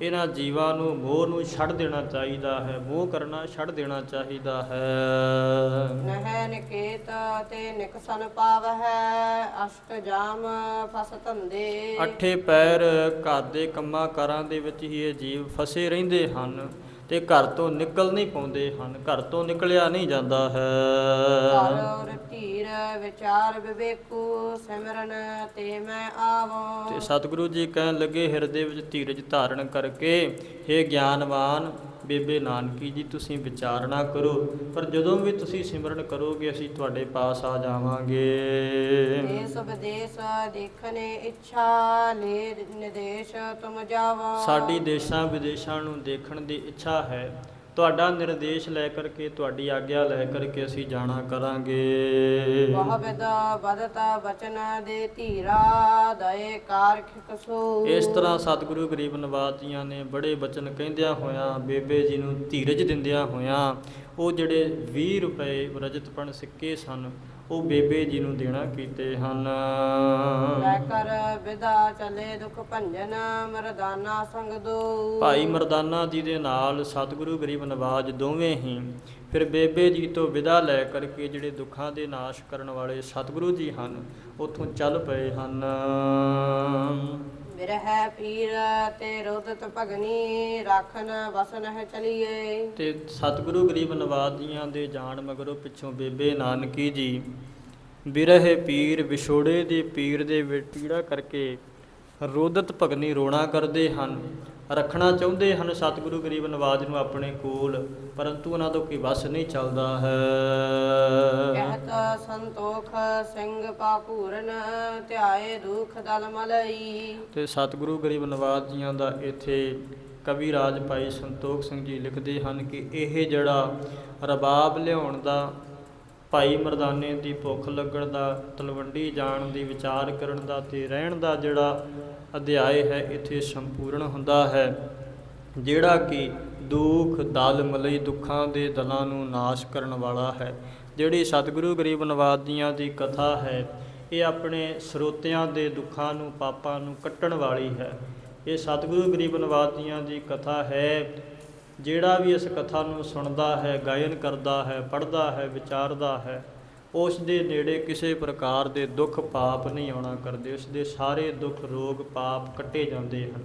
ਇਹਨਾਂ ਜੀਵਾਂ ਨੂੰ ਮੋਹ ਨੂੰ ਛੱਡ ਦੇਣਾ ਚਾਹੀਦਾ ਹੈ ਮੋਹ ਕਰਨਾ ਛੱਡ ਦੇਣਾ ਚਾਹੀਦਾ ਹੈ। ਨਹਿ ਨਿਕੇਤ ਤੇ ਨਿਕਸਨ ਪਾਵ ਹੈ ਅਸ਼ਟ ਜਾਮ ਫਸ ਧੰਦੇ। ਅੱਠੇ ਪੈਰ ਘਰ ਦੇ ਕੰਮਾਂ ਕਾਰਾਂ ਦੇ ਵਿੱਚ ਹੀ ਇਹ ਜੀਵ ਫਸੇ ਰਹਿੰਦੇ ਹਨ। ਤੇ ਘਰ ਤੋਂ ਨਿਕਲ ਨਹੀਂ ਪਾਉਂਦੇ ਹਨ ਘਰ ਤੋਂ ਨਿਕਲਿਆ ਨਹੀਂ ਜਾਂਦਾ ਹੈ। ਔਰ ਧੀਰ ਵਿਚਾਰ ਵਿਵੇਕੂ ਸਿਮਰਨ ਤੇ ਮੈਂ ਆਵਾਂ। ਤੇ ਸਤਿਗੁਰੂ ਜੀ ਕਹਿਣ ਲੱਗੇ ਹਿਰਦੇ ਵਿੱਚ ਧੀਰਜ ਧਾਰਨ ਕਰਕੇ हे ਗਿਆਨਵਾਨ ਬੇਬੇ ਨਾਨਕੀ ਜੀ ਤੁਸੀਂ ਵਿਚਾਰਨਾ ਕਰੋ ਪਰ ਜਦੋਂ ਵੀ ਤੁਸੀਂ ਸਿਮਰਨ ਕਰੋਗੇ ਅਸੀਂ ਤੁਹਾਡੇ ਪਾਸ ਆ ਜਾਵਾਂਗੇ। ਦੇਸ ਵਿਦੇਸ ਦੇਖਨੇ ਇੱਛਾ ਲੈ ਨਿਦੇਸ਼ ਤੁਮ ਜਾਵਾ। ਸਾਡੀ ਦੇਸ਼ਾਂ ਵਿਦੇਸ਼ਾਂ ਨੂੰ ਦੇਖਣ ਦੀ ਇੱਛਾ ਹੈ। ਤੁਹਾਡਾ ਨਿਰਦੇਸ਼ ਲੈ ਕਰਕੇ ਤੁਹਾਡੀ ਆਗਿਆ ਲੈ ਕਰਕੇ ਅਸੀਂ ਜਾਣਾ ਕਰਾਂਗੇ। ਬਹੁ ਵਿਦ ਬਦਤਾ ਬਚਨ ਦੇ ਧੀਰਾ ਦਏ ਕਾਰਖ ਕਸੂ। ਇਸ ਤਰ੍ਹਾਂ ਸਤਿਗੁਰੂ ਗਰੀਬ ਨਵਾਜ ਜੀਆਂ ਨੇ ਬੜੇ ਬਚਨ ਕਹਿੰਦਿਆਂ ਹੋਇਆਂ ਬੇਬੇ ਜੀ ਨੂੰ ਧੀਰਜ ਦਿੰਦਿਆਂ ਹੋਇਆਂ ਉਹ ਜਿਹੜੇ 20 ਰੁਪਏ ਰਜਤਪਣ ਸਿੱਕੇ ਸਨ ਉਹ ਬੇਬੇ ਜੀ ਨੂੰ ਦੇਣਾ ਕੀਤੇ ਹਨ। ਲੈ ਕਰ ਵਿਦਾ ਚਲੇ ਦੁਖ ਭੰਜਨ ਮਰਦਾਨਾ ਸੰਗ ਦੋ। ਭਾਈ ਮਰਦਾਨਾ ਜੀ ਦੇ ਨਾਲ ਸਤਿਗੁਰੂ ਗਰੀਬ ਨਵਾਜ ਦੋਵੇਂ ਹੀ। ਫਿਰ ਬੇਬੇ ਜੀ ਤੋਂ ਵਿਦਾ ਲੈ ਕਰਕੇ ਜਿਹੜੇ ਦੁੱਖਾਂ ਦੇ ਨਾਸ਼ ਕਰਨ ਵਾਲੇ ਸਤਿਗੁਰੂ ਜੀ ਹਨ ਉੱਥੋਂ ਚੱਲ ਪਏ ਹਨ। ਬਿਰਹਿ ਪੀਰ ਤੇ ਰੋਦਤ ਭਗਨੀ ਰਾਖਨ ਵਸਨ ਹੈ ਚਲੀਏ। ਤੇ ਸਤਿਗੁਰੂ ਗਰੀਬ ਨਵਾਜ ਜੀਆਂ ਦੇ ਜਾਣ ਮਗਰੋਂ ਪਿੱਛੋਂ ਬੇਬੇ ਨਾਨਕੀ ਜੀ ਬਿਰਹਿ ਪੀਰ ਵਿਛੋੜੇ ਦੇ ਪੀਰ ਦੇ ਪੀੜਾ ਕਰਕੇ ਰੋਦਤ ਭਗਨੀ ਰੋਣਾ ਕਰਦੇ ਹਨ। ਰੱਖਣਾ ਚਾਹੁੰਦੇ ਹਨ ਸਤਿਗੁਰੂ ਗਰੀਬ ਨਵਾਜ ਨੂੰ ਆਪਣੇ ਕੋਲ ਪਰੰਤੂ ਉਹਨਾਂ ਤੋਂ ਕੋਈ ਵਸ ਨਹੀਂ ਚੱਲਦਾ ਹੈ। ਕਹਿਤ ਸੰਤੋਖ ਸਿੰਘ ਪਾਪੂਰਨ ਧਿਆਏ ਦੁਖ ਦਲ ਮਲਈ। ਤੇ ਸਤਿਗੁਰੂ ਗਰੀਬ ਨਵਾਜ ਜੀਆਂ ਦਾ ਇੱਥੇ ਕਵੀ ਰਾਜ ਭਾਈ ਸੰਤੋਖ ਸਿੰਘ ਜੀ ਲਿਖਦੇ ਹਨ ਕਿ ਇਹ ਜਿਹੜਾ ਰਬਾਬ ਲਿਆਉਣ ਦਾ ਭਾਈ ਮਰਦਾਨੇ ਦੀ ਭੁੱਖ ਲੱਗਣ ਦਾ, ਤਲਵੰਡੀ ਜਾਣ ਦੀ ਵਿਚਾਰ ਕਰਨ ਦਾ ਤੇ ਰਹਿਣ ਦਾ ਜਿਹੜਾ ਅਧਿਆਇ ਹੈ, ਇੱਥੇ ਸੰਪੂਰਨ ਹੁੰਦਾ ਹੈ। ਜਿਹੜਾ ਕਿ ਦੁੱਖ ਦਲ ਮਲਈ ਦੁੱਖਾਂ ਦੇ ਦਲਾਂ ਨੂੰ ਨਾਸ਼ ਕਰਨ ਵਾਲਾ ਹੈ। ਜਿਹੜੀ ਸਤਿਗੁਰੂ ਗਰੀਬ ਨਵਾਜ ਦੀ ਕਥਾ ਹੈ, ਇਹ ਆਪਣੇ ਸਰੋਤਿਆਂ ਦੇ ਦੁੱਖਾਂ ਨੂੰ, ਪਾਪਾਂ ਨੂੰ ਕੱਟਣ ਵਾਲੀ ਹੈ। ਇਹ ਸਤਿਗੁਰੂ ਗਰੀਬ ਨਵਾਜ ਦੀ ਕਥਾ ਹੈ ਜਿਹੜਾ ਵੀ ਇਸ ਕਥਾ ਨੂੰ ਸੁਣਦਾ ਹੈ, ਗਾਇਨ ਕਰਦਾ ਹੈ, ਪੜ੍ਹਦਾ ਹੈ, ਵਿਚਾਰਦਾ ਹੈ, ਉਸ ਦੇ ਨੇੜੇ ਕਿਸੇ ਪ੍ਰਕਾਰ ਦੇ ਦੁੱਖ ਪਾਪ ਨਹੀਂ ਆਉਣਾ ਕਰਦੇ, ਉਸ ਦੇ ਸਾਰੇ ਦੁੱਖ ਰੋਗ ਪਾਪ ਕੱਟੇ ਜਾਂਦੇ ਹਨ।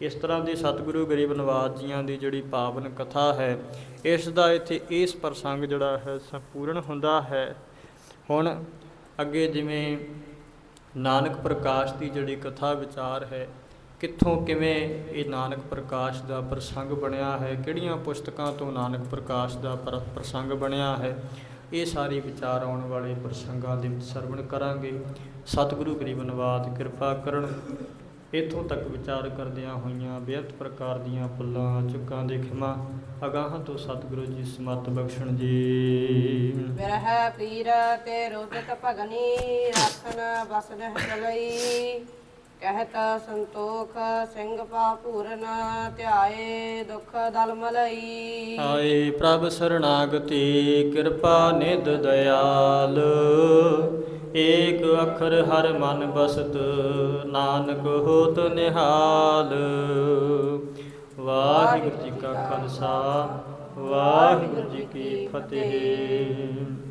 ਇਸ ਤਰ੍ਹਾਂ ਦੀ ਸਤਿਗੁਰੂ ਗਰੀਬ ਨਵਾਜ ਜੀਆਂ ਦੀ ਜਿਹੜੀ ਪਾਵਨ ਕਥਾ ਹੈ, ਇਸ ਦਾ ਇੱਥੇ ਇਸ ਪ੍ਰਸੰਗ ਜਿਹੜਾ ਹੈ ਸੰਪੂਰਨ ਹੁੰਦਾ ਹੈ। ਹੁਣ ਅੱਗੇ ਜਿਵੇਂ ਨਾਨਕ ਪ੍ਰਕਾਸ਼ ਦੀ ਜਿਹੜੀ ਕਥਾ ਵਿਚਾਰ ਹੈ ਕਿੱਥੋਂ ਕਿਵੇਂ ਇਹ ਨਾਨਕ ਪ੍ਰਕਾਸ਼ ਦਾ ਪ੍ਰਸੰਗ ਬਣਿਆ ਹੈ, ਕਿਹੜੀਆਂ ਪੁਸਤਕਾਂ ਤੋਂ ਨਾਨਕ ਪ੍ਰਕਾਸ਼ ਦਾ ਪ੍ਰਸੰਗ ਬਣਿਆ ਹੈ, ਇਹ ਸਾਰੇ ਵਿਚਾਰ ਆਉਣ ਵਾਲੇ ਪ੍ਰਸੰਗਾਂ ਦੇ ਵਿੱਚ ਸਰਵਣ ਕਰਾਂਗੇ। ਸਤਿਗੁਰੂ ਗਰੀਬ ਨਵਾਜ ਕਿਰਪਾ ਕਰਨ। ਇਥੋਂ ਤੱਕ ਵਿਚਾਰ ਕਰਦਿਆਂ ਹੋਈਆਂ ਬੇਅੰਤ ਪ੍ਰਕਾਰ ਦੀਆਂ ਭੁੱਲਾਂ ਚੁੱਕਾਂ ਦੇ ਖਿਮਾ, ਅਗਾਹਾਂ ਤੋਂ ਸਤਿਗੁਰੂ ਜੀ ਸਮਤ ਬਖਸ਼ਣ ਜੀ। ਬਿਰਹਿ ਪੀਰ ਤੇ ਰੋਦਤ ਭਗਨੀ ਰਾਖਨ ਵਸਨ ਚਲਈ ਕਹਿਤ ਸੰਤੋਖ, ਸਿੰਘ ਪਾਪੂਰਨ ਧਿਆਏ ਦੁਖ ਦਲ ਮਲਈ। ਆਏ ਪ੍ਰਭ ਸਰਣਾਗਤੀ ਕਿਰਪਾ ਨਿਧ ਦਿਆਲ ਏਕ ਅੱਖਰ ਹਰ ਮਨ ਬਸਤ, ਨਾਨਕ ਹੋਤ ਨਿਹਾਲ। ਵਾਹਿਗੁਰੂ ਜੀ ਕਾ ਖਾਲਸਾ, ਵਾਹਿਗੁਰੂ ਜੀ ਕੀ ਫਤਿਹ।